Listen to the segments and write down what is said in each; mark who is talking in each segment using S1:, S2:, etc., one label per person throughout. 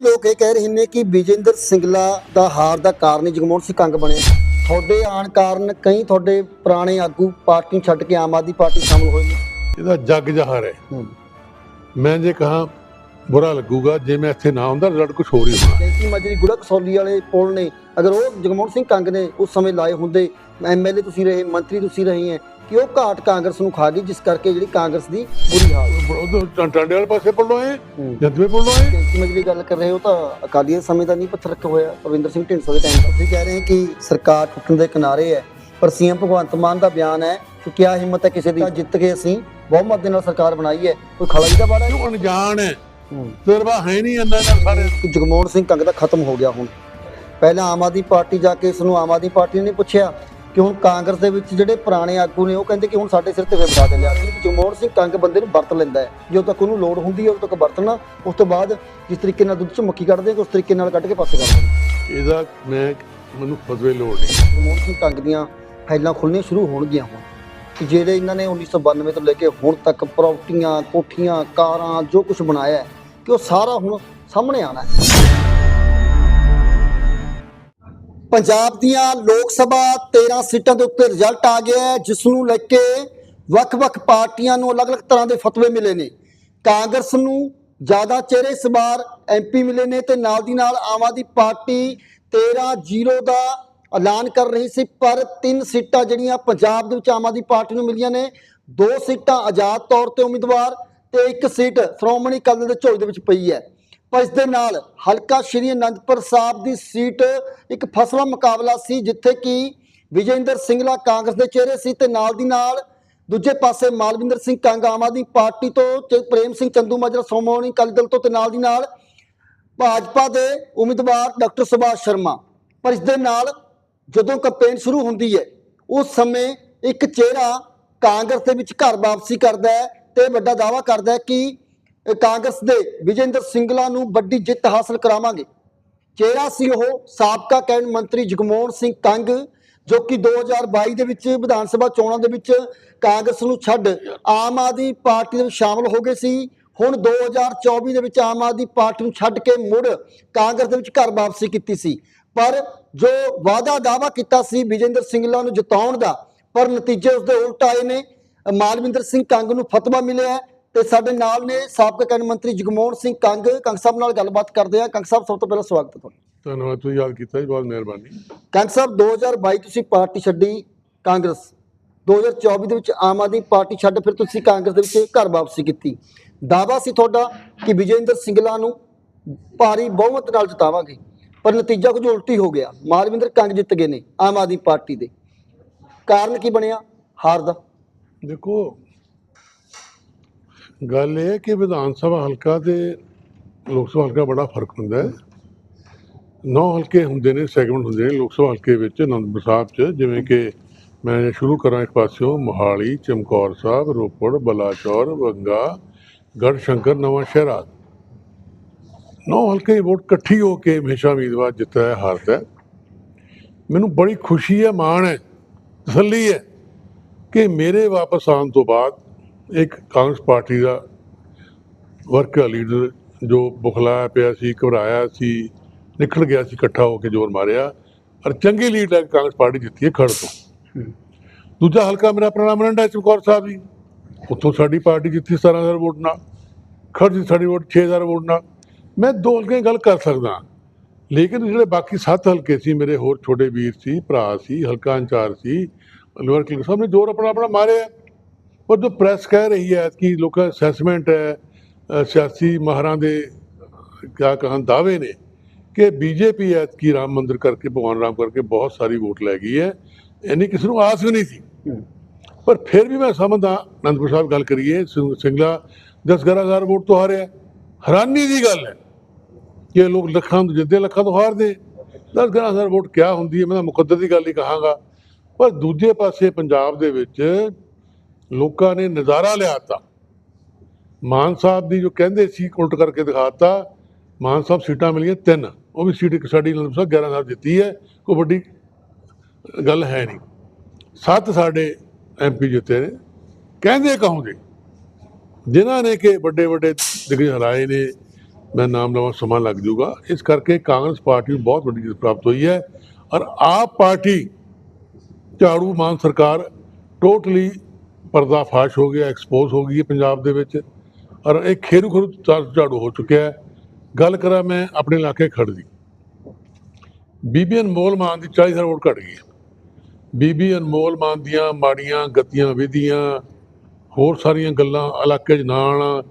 S1: ਲੋਕ ਇਹ ਕਹਿ ਰਹੇ ਨੇ ਕਿ ਵਿਜੇਂਦਰ ਸਿੰਗਲਾ ਦਾ ਹਾਰ ਦਾ ਕਾਰਨ ਹੀ ਜਗਮੋਹਨ ਸਿੰਘ ਕੰਗ ਬਣੇ। ਤੁਹਾਡੇ ਆਣ ਕਾਰਨ ਕਈ ਤੁਹਾਡੇ ਪੁਰਾਣੇ ਆਗੂ ਪਾਰਟੀ ਛੱਡ ਕੇ ਆਮ ਆਦਮੀ ਪਾਰਟੀ ਸ਼ਾਮਲ ਹੋਏ ਨੇ।
S2: ਇਹਦਾ ਜੱਗ ਜਹਰ ਹੈ। ਮੈਂ ਜੇ ਕਹਾ ਬੁਰਾ ਲੱਗੂਗਾ ਜੇ ਮੈਂ ਇੱਥੇ ਨਾ ਹੁੰਦਾ ਰਿਜ਼ਲਟ ਕੁਝ ਹੋਰ ਹੀ ਹੋਣਾ।
S1: ਜੈਂਤੀ ਮਜਰੀ ਗੁੜਾ ਕਸੌਲੀ ਵਾਲੇ ਪੁਲ ਨੇ ਅਗਰ ਉਹ ਜਗਮੋਹਨ ਸਿੰਘ ਕੰਗ ਨੇ ਉਸ ਸਮੇਂ ਲਾਏ ਹੁੰਦੇ ਐਮਐਲਏ ਤੁਸੀਂ ਰਹੇ ਮੰਤਰੀ ਤੁਸੀਂ ਰਹੇ ਹੈ ਕਿ ਉਹ ਘਾਟ ਕਾਂਗਰਸ ਨੂੰ ਖਾ ਗਈ ਜਿਸ ਕਰਕੇ ਜਿਹੜੀ ਕਾਂਗਰਸ ਦੀ ਬੁਰੀ ਹਾਲ
S2: ਉਧਰ ਟਾਂਡੇ ਵਾਲੇ ਪਾਸੇ ਪੜਨੋਂ
S1: ਹੂੰ।
S2: ਜੰਦਵੇ ਪੜਨੋਂ ਆਏ
S1: ਜੈਂਤੀ ਮਜਰੀ ਗੱਲ ਕਰ ਰਹੇ ਹੋ ਤਾਂ ਅਕਾਲੀਆਂ ਸਮੇਂ ਦਾ ਨਹੀਂ ਪੱਥਰ ਰੱਖਿਆ ਹੋਇਆ ਰਵਿੰਦਰ ਸਿੰਘ ਢਿੰਡਸਾ ਦੇ ਟਾਈਮ ਦਾ ਤੁਸੀਂ ਕਹਿ ਰਹੇ ਹੋ ਕਿ ਸਰਕਾਰ ਟੁੱਟਣ ਦੇ ਕਿਨਾਰੇ ਹੈ ਪਰ ਸੀਐਮ ਭਗਵੰਤ ਮਾਨ ਦਾ ਬਿਆਨ ਹੈ ਕਿ ਕਿਆ ਹਿੰਮਤ ਹੈ ਕਿਸੇ ਦੀ। ਜਿੱਤ ਕੇ ਅਸੀਂ ਬਹੁਮਤ ਦੇ ਨਾਲ ਸਰਕਾਰ ਬਣਾਈ ਹੈ। ਕੋਈ ਖਲਾਈ ਦਾ ਬਾੜਾ
S2: ਤੂੰ ਅਣਜਾਣ ਹੈ?
S1: ਨਹੀਂ
S2: ਤੇਰੇ ਬਾ ਹੈ ਨਹੀਂ ਅੰਨਾ ਨਾਲ ਸਾਰੇ।
S1: ਜਗਮੋਹਨ ਸਿੰਘ ਕੰਗ ਦਾ ਖਤਮ ਹੋ ਗਿਆ ਹੁਣ। ਪਹਿਲਾਂ ਆਮ ਆਦਮੀ ਪਾਰਟੀ ਜਾ ਕੇ ਇਸ ਨੂੰ ਆਮ ਆਦਮੀ ਪਾਰਟੀ ਨੇ ਪੁੱਛਿਆ। ਕਿ ਹੁਣ ਕਾਂਗਰਸ ਦੇ ਵਿੱਚ ਜਿਹੜੇ ਪੁਰਾਣੇ ਆਗੂ ਨੇ ਉਹ ਕਹਿੰਦੇ ਕਿ ਹੁਣ ਸਾਡੇ ਸਿਰ ਤੇ ਵਿਵਦਾ ਦੇ ਲਿਆ। ਕਿ ਜਗਮੋਹਨ ਸਿੰਘ ਕੰਗ ਬੰਦੇ ਨੂੰ ਵਰਤ ਲੈਂਦਾ ਹੈ। ਜਦੋਂ ਤੱਕ ਉਹਨੂੰ ਲੋੜ ਹੁੰਦੀ ਹੈ ਉਦੋਂ ਤੱਕ ਵਰਤਣਾ ਉਸ ਤੋਂ ਬਾਅਦ ਜਿਸ ਤਰੀਕੇ ਨਾਲ ਦੁੱਧ ਚ ਮੱਖੀ ਕੱਢਦੇ ਆ ਉਸ ਤਰੀਕੇ ਨਾਲ ਕੱਢ ਕੇ ਪਾਸੇ ਕਰ ਦੇਣਾ
S2: ਇਹਦਾ ਮੈਂ ਮੈਨੂੰ ਫਜ਼ਵੇ ਲੋੜ ਨਹੀਂ।
S1: ਜਗਮੋਹਨ ਸਿੰਘ ਕੰਗ ਦੀਆਂ ਫਾਈਲਾਂ ਖੁੱਲਣੀਆਂ ਸ਼ੁਰੂ ਹੋਣਗੀਆਂ ਹੁਣ ਕਿ ਜਿਹੜੇ ਇਹਨਾਂ ਨੇ 1992 ਤੋਂ ਲੈ ਕੇ ਹੁਣ ਤੱਕ ਪ੍ਰਾਪਰਟੀਆਂ ਕੋਠੀਆਂ ਕਾਰਾਂ ਜੋ ਕੁਝ ਬਣਾਇਆ ਹੈ ਕਿ ਉਹ ਸਾਰਾ ਹੁਣ ਸਾਹਮਣੇ ਆਣਾ ਹੈ। ਪੰਜਾਬ ਦੀਆਂ ਲੋਕ ਸਭਾ 13 ਸੀਟਾਂ ਦੇ ਉੱਤੇ ਰਿਜ਼ਲਟ ਆ ਗਿਆ ਹੈ ਜਿਸ ਨੂੰ ਲੈ ਕੇ ਵੱਖ-ਵੱਖ ਪਾਰਟੀਆਂ ਨੂੰ ਅਲੱਗ-ਅਲੱਗ ਤਰ੍ਹਾਂ ਦੇ ਫਤਵੇ ਮਿਲੇ ਨੇ। ਕਾਂਗਰਸ ਨੂੰ ਜ਼ਿਆਦਾ ਚਿਹਰੇ ਇਸ ਵਾਰ ਐਮਪੀ ਮਿਲੇ ਨੇ ਤੇ ਨਾਲ ਦੀ ਨਾਲ ਆਮ ਆਦਮੀ ਪਾਰਟੀ 13-0 ਦਾ ਐਲਾਨ ਕਰ ਰਹੀ ਸੀ, ਪਰ ਤਿੰਨ ਸੀਟਾਂ ਜਿਹੜੀਆਂ ਪੰਜਾਬ ਦੇ ਵਿੱਚ ਆਮ ਆਦਮੀ ਪਾਰਟੀ ਨੂੰ ਮਿਲੀਆਂ ਨੇ, ਦੋ ਸੀਟਾਂ ਆਜ਼ਾਦ ਤੌਰ ਤੇ ਉਮੀਦਵਾਰ ਤੇ ਇੱਕ ਸੀਟ ਸ਼੍ਰੋਮਣੀ ਅਕਾਲੀ ਦਲ ਦੇ ਝੋਲੇ ਦੇ ਵਿੱਚ ਪਈ ਹੈ। ਪਰ ਇਸ ਦੇ ਨਾਲ ਹਲਕਾ ਸ਼੍ਰੀ ਅਨੰਦਪੁਰ ਸਾਹਿਬ ਦੀ ਸੀਟ ਇੱਕ ਫਸਵਾ ਮੁਕਾਬਲਾ ਸੀ, ਜਿੱਥੇ ਕਿ ਵਿਜੇਂਦਰ ਸਿੰਗਲਾ ਕਾਂਗਰਸ ਦੇ ਚਿਹਰੇ ਸੀ ਤੇ ਨਾਲ ਦੀ ਨਾਲ ਦੂਜੇ ਪਾਸੇ ਮਾਲਵਿੰਦਰ ਸਿੰਘ ਕੰਗ ਆਮ ਆਦਮੀ ਪਾਰਟੀ ਤੋਂ ਤੇ ਪ੍ਰੇਮ ਸਿੰਘ ਚੰਦੂ ਮਾਜਰਾ ਸ਼੍ਰੋਮਣੀ ਅਕਾਲੀ ਦਲ ਤੋਂ ਤੇ ਨਾਲ ਦੀ ਨਾਲ ਭਾਜਪਾ ਦੇ ਉਮੀਦਵਾਰ ਡਾਕਟਰ ਸੁਭਾਸ਼ ਸ਼ਰਮਾ। ਪਰ ਇਸ ਦੇ ਨਾਲ ਜਦੋਂ ਕੈਂਪੇਨ ਸ਼ੁਰੂ ਹੁੰਦੀ ਹੈ, ਉਸ ਸਮੇਂ ਇੱਕ ਚਿਹਰਾ ਕਾਂਗਰਸ ਦੇ ਵਿੱਚ ਘਰ ਵਾਪਸੀ ਕਰਦਾ ਹੈ ਤੇ ਵੱਡਾ ਦਾਅਵਾ ਕਰਦਾ ਹੈ ਕਿ ਕਾਂਗਰਸ ਦੇ ਵਿਜੇਂਦਰ ਸਿੰਗਲਾ ਨੂੰ ਵੱਡੀ ਜਿੱਤ ਹਾਸਲ ਕਰਾਵਾਂਗੇ। ਚਿਹਰਾ ਸੀ ਉਹ ਸਾਬਕਾ ਕੈਬਨਿਟ ਮੰਤਰੀ ਜਗਮੋਹਨ ਸਿੰਘ ਕੰਗ, ਜੋ ਕਿ 2022 ਦੇ ਵਿੱਚ ਵਿਧਾਨ ਸਭਾ ਚੋਣਾਂ ਦੇ ਵਿੱਚ ਕਾਂਗਰਸ ਨੂੰ ਛੱਡ ਆਮ ਆਦਮੀ ਪਾਰਟੀ ਦੇ ਵਿੱਚ ਸ਼ਾਮਲ ਹੋ ਗਏ ਸੀ। ਹੁਣ 2024 ਦੇ ਵਿੱਚ ਆਮ ਆਦਮੀ ਪਾਰਟੀ ਨੂੰ ਛੱਡ ਕੇ ਮੁੜ ਕਾਂਗਰਸ ਦੇ ਵਿੱਚ ਘਰ ਵਾਪਸੀ ਕੀਤੀ ਸੀ। ਪਰ ਜੋ ਵਾਅਦਾ ਦਾਵਾ ਕੀਤਾ ਸੀ ਵਿਜੇਂਦਰ ਸਿੰਗਲਾ ਨੂੰ ਜਿਤਾਉਣ ਦਾ, ਪਰ ਨਤੀਜੇ ਉਸਦੇ ਉਲਟ ਆਏ ਨੇ। ਮਾਲਵਿੰਦਰ ਸਿੰਘ ਕੰਗ ਨੂੰ ਫਤਵਾ ਮਿਲਿਆ ਤੇ ਸਾਡੇ ਨਾਲ ਨੇ ਸਾਬਕਾ ਕੈਬਨਿਟ ਮੰਤਰੀ ਜਗਮੋਹਨ ਸਿੰਘ ਕੰਗ। ਕੰਗ ਸਾਹਿਬ ਨਾਲ ਗੱਲਬਾਤ ਕਰਦੇ ਆ ਕੰਗ ਸਾਹਿਬ ਸਭ ਤੋਂ ਪਹਿਲਾਂ ਸਵਾਗਤ ਹੈ ਤੁਹਾਡਾ।
S2: ਧੰਨਵਾਦ ਤੁਸੀਂ ਯਾਦ ਕੀਤਾ ਜੀ ਬਹੁਤ ਮਿਹਰਬਾਨੀ।
S1: ਕੰਗ ਸਾਹਿਬ 2022 ਤੁਸੀਂ ਪਾਰਟੀ ਛੱਡੀ ਕਾਂਗਰਸ। 2024 ਦੇ ਵਿੱਚ ਆਮ ਆਦਮੀ ਪਾਰਟੀ ਛੱਡ ਫਿਰ ਤੁਸੀਂ ਕਾਂਗਰਸ ਦੇ ਵਿੱਚ ਘਰ ਵਾਪਸੀ ਕੀਤੀ। ਦਾਵਾ ਸੀ ਤੁਹਾਡਾ ਕਿ ਵਿਜੇਂਦਰ ਸਿੰਗਲਾ ਨੂੰ ਭਾਰੀ ਬਹੁਮਤ ਨਾਲ ਜਿਤਾਵਾਂਗੇ ਪਰ ਨਤੀਜਾ ਕੁਝ ਉਲਟੀ ਹੋ ਗਿਆ। ਮਾਲਵਿੰਦਰ ਕੰਗ ਜਿੱਤ ਗਏ ਨੇ ਆਮ ਆਦਮੀ ਪਾਰਟੀ ਦੇ। ਕਾਰਨ ਕੀ ਬਣਿਆ? ਹਾਰ ਦਾ।
S2: ਦੇਖੋ ਗੱਲ ਇਹ ਹੈ ਕਿ ਵਿਧਾਨ ਸਭਾ ਹਲਕਾ ਤੇ ਲੋਕ ਸਭਾ ਹਲਕਾ ਬੜਾ ਫ਼ਰਕ ਹੁੰਦਾ ਹੈ। ਨੌ ਹਲਕੇ ਹੁੰਦੇ ਨੇ, ਸੈਗਮੈਂਟ ਹੁੰਦੇ ਨੇ ਲੋਕ ਸਭਾ ਹਲਕੇ ਵਿੱਚ, ਅਨੰਦਪੁਰ ਸਾਹਿਬ ਚ, ਜਿਵੇਂ ਕਿ ਮੈਂ ਸ਼ੁਰੂ ਕਰਾਂ ਇੱਕ ਪਾਸਿਓਂ, ਮੋਹਾਲੀ, ਚਮਕੌਰ ਸਾਹਿਬ, ਰੋਪੜ, ਬਲਾਚੌਰ ਬੰਗਾ ਗੜਸ਼ੰਕਰ, ਨਵਾਂ ਸ਼ਹਿਰਾ ਨੌ ਹਲਕੇ ਵੋਟ ਇਕੱਠੀ ਹੋ ਕੇ ਹਮੇਸ਼ਾ ਉਮੀਦਵਾਰ ਜਿੱਤਦਾ ਹੈ ਹਾਰਦਾ ਮੈਨੂੰ ਬੜੀ ਖੁਸ਼ੀ ਹੈ, ਮਾਣ ਹੈ, ਤਸੱਲੀ ਹੈ ਕਿ ਮੇਰੇ ਵਾਪਸ ਆਉਣ ਤੋਂ ਬਾਅਦ ਇੱਕ ਕਾਂਗਰਸ ਪਾਰਟੀ ਦਾ ਵਰਕਰ ਲੀਡਰ ਜੋ ਬੁਖਲਾਇਆ ਪਿਆ ਸੀ ਘਬਰਾਇਆ ਸੀ ਨਿਕਲ ਗਿਆ ਸੀ ਇਕੱਠਾ ਹੋ ਕੇ ਜ਼ੋਰ ਮਾਰਿਆ ਔਰ ਚੰਗੀ ਲੀਡ ਲੈ ਕਾਂਗਰਸ ਪਾਰਟੀ ਜਿੱਤੀ ਹੈ ਖੜ ਤੋਂ। ਦੂਜਾ ਹਲਕਾ ਮੇਰਾ ਪੁਰਾਣਾ ਮਰੰਡਾ ਚਮਕੌਰ ਸਾਹਿਬ ਜੀ। ਉੱਥੋਂ ਸਾਡੀ ਪਾਰਟੀ ਜਿੱਤੀ 17000 ਵੋਟ ਨਾਲ ਖੜ ਦੀ ਸਾਡੀ ਵੋਟ 6000 ਵੋਟ ਨਾਲ। ਮੈਂ ਦੋ ਹਲਕੇ ਗੱਲ ਕਰ ਸਕਦਾ ਲੇਕਿਨ ਜਿਹੜੇ ਬਾਕੀ ਸੱਤ ਹਲਕੇ ਸੀ ਮੇਰੇ ਹੋਰ ਛੋਟੇ ਵੀਰ ਸੀ ਭਰਾ ਸੀ ਹਲਕਾ ਇੰਚਾਰਜ ਸੀ ਲੋਅਰ ਕਲਿੰਗ ਸਾਹਿਬ ਨੇ ਜ਼ੋਰ ਆਪਣਾ ਆਪਣਾ ਮਾਰਿਆ। ਪਰ ਜੋ ਪ੍ਰੈਸ ਕਹਿ ਰਹੀ ਹੈ ਕਿ ਲੋਕਾਂ ਅਸੈਸਮੈਂਟ ਹੈ ਸਿਆਸੀ ਮਾਹਰਾਂ ਦੇ ਕਿਆ ਕਹਾਂ ਦਾਅਵੇ ਨੇ ਕਿ ਬੀਜੇਪੀ ਐਤਕੀ ਰਾਮ ਮੰਦਿਰ ਕਰਕੇ ਭਗਵਾਨ ਰਾਮ ਕਰਕੇ ਬਹੁਤ ਸਾਰੀ ਵੋਟ ਲੈ ਗਈ ਹੈ। ਇੰਨੀ ਕਿਸੇ ਨੂੰ ਆਸ ਵੀ ਨਹੀਂ ਸੀ। ਪਰ ਫਿਰ ਵੀ ਮੈਂ ਸਮਝਦਾ ਅਨੰਦਪੁਰ ਸਾਹਿਬ ਗੱਲ ਕਰੀਏ ਸਿੰਗਲਾ 10 ਹਜ਼ਾਰ ਵੋਟ ਤੋਂ ਹਾਰਿਆ। ਹੈਰਾਨੀ ਦੀ ਗੱਲ ਹੈ ਕਿ ਲੋਕ ਲੱਖਾਂ ਤੋਂ ਜਿੱਦੇ ਲੱਖਾਂ ਤੋਂ ਹਾਰਦੇ। 10 ਹਜ਼ਾਰ ਵੋਟ ਕਿਆ ਹੁੰਦੀ ਹੈ ਮੈਂ ਤਾਂ ਮੁਕੱਦਰ ਦੀ ਗੱਲ ਹੀ ਕਹਾਂਗਾ। ਪਰ ਦੂਜੇ ਪਾਸੇ ਪੰਜਾਬ ਦੇ ਵਿੱਚ ਲੋਕਾਂ ਨੇ ਨਜ਼ਾਰਾ ਲਿਆਤਾ ਮਾਨ ਸਾਹਿਬ ਦੀ ਜੋ ਕਹਿੰਦੇ ਸੀ ਉਲਟ ਕਰਕੇ ਦਿਖਾਤਾ ਮਾਨ ਸਾਹਿਬ ਸੀਟਾਂ ਮਿਲੀਆਂ ਤਿੰਨ, ਉਹ ਵੀ ਸੀਟ ਇੱਕ ਸਾਡੀ ਅਨੰਦਪੁਰ ਸਾਹਿਬ 11 ਸਾਹਿਬ ਜਿੱਤੀ ਹੈ, ਕੋਈ ਵੱਡੀ ਗੱਲ ਹੈ ਨਹੀਂ। ਸੱਤ ਸਾਡੇ ਐਮਪੀ ਜਿੱਤੇ ਨੇ, ਕਹਿੰਦੇ ਕਹੋਗੇ ਜਿਨ੍ਹਾਂ ਨੇ ਕਿ ਵੱਡੇ ਵੱਡੇ ਦਿਗਜ ਹਰਾਏ ਨੇ, ਮੈਂ ਨਾਮ ਲਵਾਂ, ਸਮਾਂ ਲੱਗ ਜੂਗਾ ਇਸ ਕਰਕੇ ਕਾਂਗਰਸ ਪਾਰਟੀ ਨੂੰ ਬਹੁਤ ਵੱਡੀ ਜਿੱਤ ਪ੍ਰਾਪਤ ਹੋਈ ਹੈ। ਔਰ ਆਪ ਪਾਰਟੀ, ਝਾੜੂ ਮਾਨ ਸਰਕਾਰ, ਟੋਟਲੀ ਪਰਦਾਫਾਸ਼ ਹੋ ਗਿਆ ਐਕਸਪੋਜ਼ ਹੋ ਗਈ ਹੈ ਪੰਜਾਬ ਦੇ ਵਿੱਚ। ਔਰ ਇਹ ਖੇਰੂ ਖੇਰੂ ਝਾੜੂ ਹੋ ਚੁੱਕਿਆ ਹੈ। ਗੱਲ ਕਰਾਂ ਮੈਂ ਆਪਣੇ ਇਲਾਕੇ ਖੜ ਦੀ। ਬੀਬੀ ਅਨਮੋਲ ਮਾਨ ਦੀ 40 ਹਜ਼ਾਰ ਵੋਟ ਘਟ ਗਈ ਬੀਬੀ ਅਨਮੋਲ ਮਾਨ ਦੀਆਂ ਮਾੜੀਆਂ ਗਤੀਆਂ, ਵਿਧੀਆਂ, ਹੋਰ ਸਾਰੀਆਂ ਗੱਲਾਂ ਇਲਾਕੇ 'ਚ ਨਾ ਆਉਣਾ,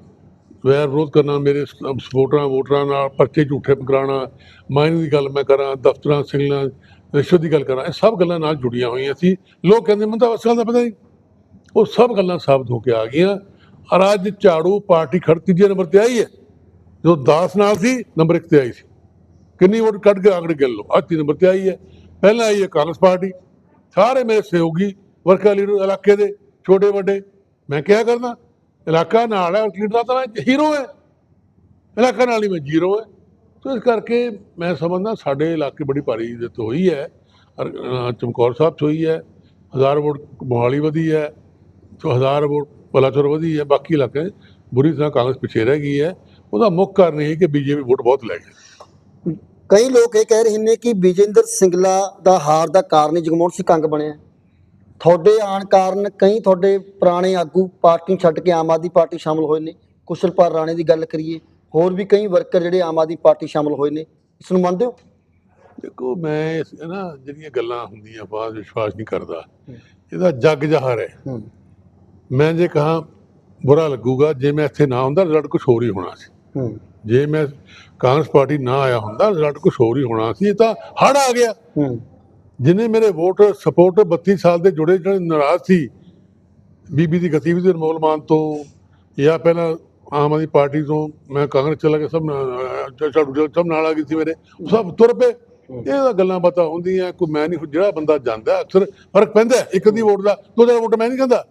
S2: ਵੈਰ ਵਿਰੋਧ ਕਰਨਾ, ਮੇਰੇ ਸਪੋਰਟਰਾਂ, ਵੋਟਰਾਂ ਨਾਲ ਪਰਚੇ ਝੂਠੇ ਕਰਾਉਣਾ ਮਾਈਨਿੰਗ ਦੀ ਗੱਲ ਮੈਂ ਕਰਾਂ, ਦਫ਼ਤਰਾਂ ਸਿੰਗਲਾਂ ਰਿਸ਼ਵਤ ਦੀ ਗੱਲ ਕਰਾਂ, ਇਹ ਸਭ ਗੱਲਾਂ ਨਾਲ ਜੁੜੀਆਂ ਹੋਈਆਂ ਸੀ। ਲੋਕ ਕਹਿੰਦੇ, ਮੈਨੂੰ ਤਾਂ ਅਸਲ ਦਾ ਪਤਾ ਨਹੀਂ ਉਹ ਸਭ ਗੱਲਾਂ ਸਾਬਤ ਹੋ ਕੇ ਆ ਗਈਆਂ। ਔਰ ਅੱਜ ਝਾੜੂ ਪਾਰਟੀ ਖੜ ਤੀਜੇ ਨੰਬਰ ਤੇ ਆਈ ਹੈ। ਜੋ 10 ਨਾਲ ਸੀ, ਨੰਬਰ 1 ਤੇ ਆਈ ਸੀ। ਕਿੰਨੀ ਵੋਟ ਕੱਢ ਕੇ ਆਗੜ ਗੱਲ ਲਓ। ਅੱਜ ਤੀਜੇ ਨੰਬਰ ਤੇ ਆਈ ਹੈ। ਪਹਿਲਾਂ ਆਈ ਹੈ ਕਾਂਗਰਸ ਪਾਰਟੀ। ਸਾਰੇ ਮੇਰੇ ਸਹਿਯੋਗੀ ਵਰਕਰ ਲੀਡਰ ਇਲਾਕੇ ਦੇ, ਛੋਟੇ ਵੱਡੇ। ਮੈਂ ਕਿਹਾ ਕਰਦਾ ਇਲਾਕਾ ਨਾਲ ਹੈ ਲੀਡਰ ਦਾ ਤਾਂ ਮੈਂ ਹੀਰੋ ਹੈ। ਇਲਾਕਾ ਨਾਲ ਹੀ ਮੈਂ ਜ਼ੀਰੋ ਹੈ। ਸੋ ਇਸ ਕਰਕੇ ਮੈਂ ਸਮਝਦਾ ਸਾਡੇ ਇਲਾਕੇ ਬੜੀ ਭਾਰੀ ਜਿੱਤ ਹੋਈ ਹੈ। ਚਮਕੌਰ ਸਾਹਿਬ 'ਚ ਹੋਈ ਹੈ। ਹਜ਼ਾਰ ਵੋਟ ਮੋਹਾਲੀ ਵਧੀ ਹੈ। ਸੋ ਹਜ਼ਾਰ ਵੋਟ ਪਲਾਚੌਰ ਵਧੀ ਹੈ ਬਾਕੀ ਇਲਾਕੇ ਬੁਰੀ ਤਰ੍ਹਾਂ ਕਾਂਗਰਸ ਪਿੱਛੇ ਰਹਿ ਗਈ ਹੈ। ਉਹਦਾ ਮੁੱਖ ਕਾਰਨ ਇਹ ਹੈ ਕਿ ਬੀਜੇਪੀ ਵੋਟ ਬਹੁਤ ਲੈ ਗਈ।
S1: ਕਈ ਲੋਕ ਇਹ ਕਹਿ ਰਹੇ ਨੇ ਕਿ ਵਿਜੇਂਦਰ ਸਿੰਗਲਾ ਦਾ ਹਾਰ ਦਾ ਕਾਰਨ ਜਗਮੋਹਨ ਸਿੰਘ ਕੰਗ ਬਣਿਆ। ਤੁਹਾਡੇ ਆਣ ਕਾਰਨ ਕਈ ਤੁਹਾਡੇ ਪੁਰਾਣੇ ਆਗੂ ਪਾਰਟੀ ਛੱਡ ਕੇ ਆਮ ਆਦਮੀ ਪਾਰਟੀ ਸ਼ਾਮਲ ਹੋਏ ਨੇ। ਕੁਸ਼ਲਪਾਲ ਰਾਣੇ ਦੀ ਗੱਲ ਕਰੀਏ ਹੋਰ ਵੀ ਕਈ ਵਰਕਰ ਜਿਹੜੇ ਆਮ ਆਦਮੀ ਪਾਰਟੀ ਸ਼ਾਮਲ ਹੋਏ ਨੇ। ਇਸ ਨੂੰ ਮੰਨਦੇ ਹੋ?
S2: ਦੇਖੋ ਮੈਂ ਨਾ ਜਿਹੜੀਆਂ ਗੱਲਾਂ ਹੁੰਦੀਆਂ ਬਾਅਦ ਵਿਸ਼ਵਾਸ ਨਹੀਂ ਕਰਦਾ। ਇਹਦਾ ਜੱਗ ਜਹਰ ਹੂੰ। ਮੈਂ ਜੇ ਕਹਾ ਬੁਰਾ ਲੱਗੂਗਾ ਜੇ ਮੈਂ ਇੱਥੇ ਨਾ ਹੁੰਦਾ ਰਿਜ਼ਲਟ ਕੁਝ ਹੋਰ ਹੀ ਹੋਣਾ ਸੀ। ਜੇ ਮੈਂ ਕਾਂਗਰਸ ਪਾਰਟੀ ਨਾ ਆਇਆ ਹੁੰਦਾ ਰਿਜ਼ਲਟ ਕੁਝ ਹੋਰ ਹੀ ਹੋਣਾ ਸੀ। ਇਹ ਤਾਂ ਹੜ ਆ ਗਿਆ। ਜਿਨੇ ਮੇਰੇ ਵੋਟ ਸਪੋਰਟ 32 ਸਾਲ ਦੇ ਜੁੜੇ ਜਿਹੜੇ ਨਾਰਾਜ਼ ਸੀ ਬੀਬੀ ਦੀ ਗਤੀਵਿਧੀ ਅਨਮੋਲ ਮਾਨ ਤੋਂ ਜਾਂ ਪਹਿਲਾਂ ਆਮ ਆਦਮੀ ਪਾਰਟੀ ਤੋਂ ਮੈਂ ਕਾਂਗਰਸ ਚਲਾ ਗਿਆ ਸਭ ਨਾਲ- ਝਾੜੂ ਸਭ ਨਾਲ ਆ ਗਈ ਸੀ ਮੇਰੇ। ਸਭ ਤੁਰ ਪਏ। ਇਹ ਗੱਲਾਂ ਬਾਤਾਂ ਹੁੰਦੀਆਂ ਕੋਈ ਮੈਂ ਨਹੀਂ ਜਿਹੜਾ ਬੰਦਾ ਜਾਂਦਾ ਅਕਸਰ ਫ਼ਰਕ ਪੈਂਦਾ ਇੱਕ ਦੀ ਵੋਟ ਦਾ ਦੋ ਦਾ ਵੋਟ ਮੈਂ ਨਹੀਂ ਕਹਿੰਦਾ।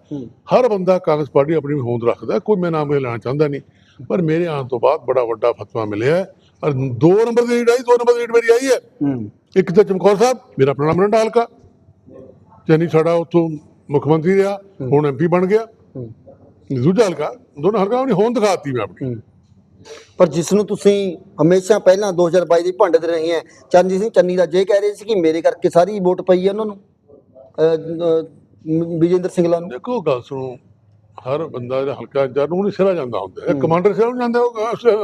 S2: ਹਰ ਬੰਦਾ ਕਾਂਗਰਸ ਪਾਰਟੀ ਆਪਣੀ ਹੋਂਦ ਰੱਖਦਾ ਕੋਈ ਮੈਂ ਨਾਮ ਲੈਣਾ ਚਾਹੁੰਦਾ ਨਹੀਂ। ਪਰ ਮੇਰੇ ਆਉਣ ਤੋਂ ਬਾਅਦ ਬੜਾ ਵੱਡਾ ਫਤਵਾ ਮਿਲਿਆ ਔਰ ਦੋ ਨੰਬਰ ਦੀ ਲੀਡ ਆਈ ਦੋ ਨੰਬਰ ਦੀ ਲੀਡ ਮੇਰੀ ਆਈ ਹੈ। ਇੱਕ ਤਾਂ ਚਮਕੌਰ ਸਾਹਿਬ ਮੇਰਾ ਆਪਣਾ ਮਰੰਡਾ ਹਲਕਾ ਚੰਨੀ ਸਾਡਾ ਉੱਥੋਂ ਮੁੱਖ ਮੰਤਰੀ ਰਿਹਾ ਹੁਣ ਐਮਪੀ ਬਣ ਗਿਆ। ਦੂਜਾ ਹਲਕਾ ਦੋਨੋਂ ਹਲਕਾ ਆਪਣੀ ਹੋਂਦ ਦਿਖਾਤੀ ਮੈਂ ਆਪਣੀ।
S1: ਪਰ ਜਿਸ ਨੂੰ ਤੁਸੀਂ ਹਮੇਸ਼ਾ ਪਹਿਲਾਂ 2022 ਦੀ ਭੰਡਤ ਰਹੇ ਹੈ ਚਰਨਜੀਤ ਸਿੰਘ ਚੰਨੀ ਦਾ ਜੇ ਕਹਿ ਰਹੇ ਸੀ ਕਿ ਮੇਰੇ ਕਰਕੇ ਸਾਰੀ ਵੋਟ ਪਈ ਹੈ ਉਹਨਾਂ ਨੂੰ ਵਿਜੇਂਦਰ ਸਿੰਘਲਾ ਨੂੰ।
S2: ਦੇਖੋ ਗੱਲ ਸੁਣੋ ਹਰ ਬੰਦਾ ਜਿਹੜਾ ਹਲਕਾ ਇੰਚਾਰਜ ਨੂੰ ਨਹੀਂ ਸਿਰਾ ਜਾਂਦਾ ਹੁੰਦਾ ਹੈ। ਕਮਾਂਡਰ ਸਿਰਾ ਨੂੰ ਜਾਂਦਾ ਉਹ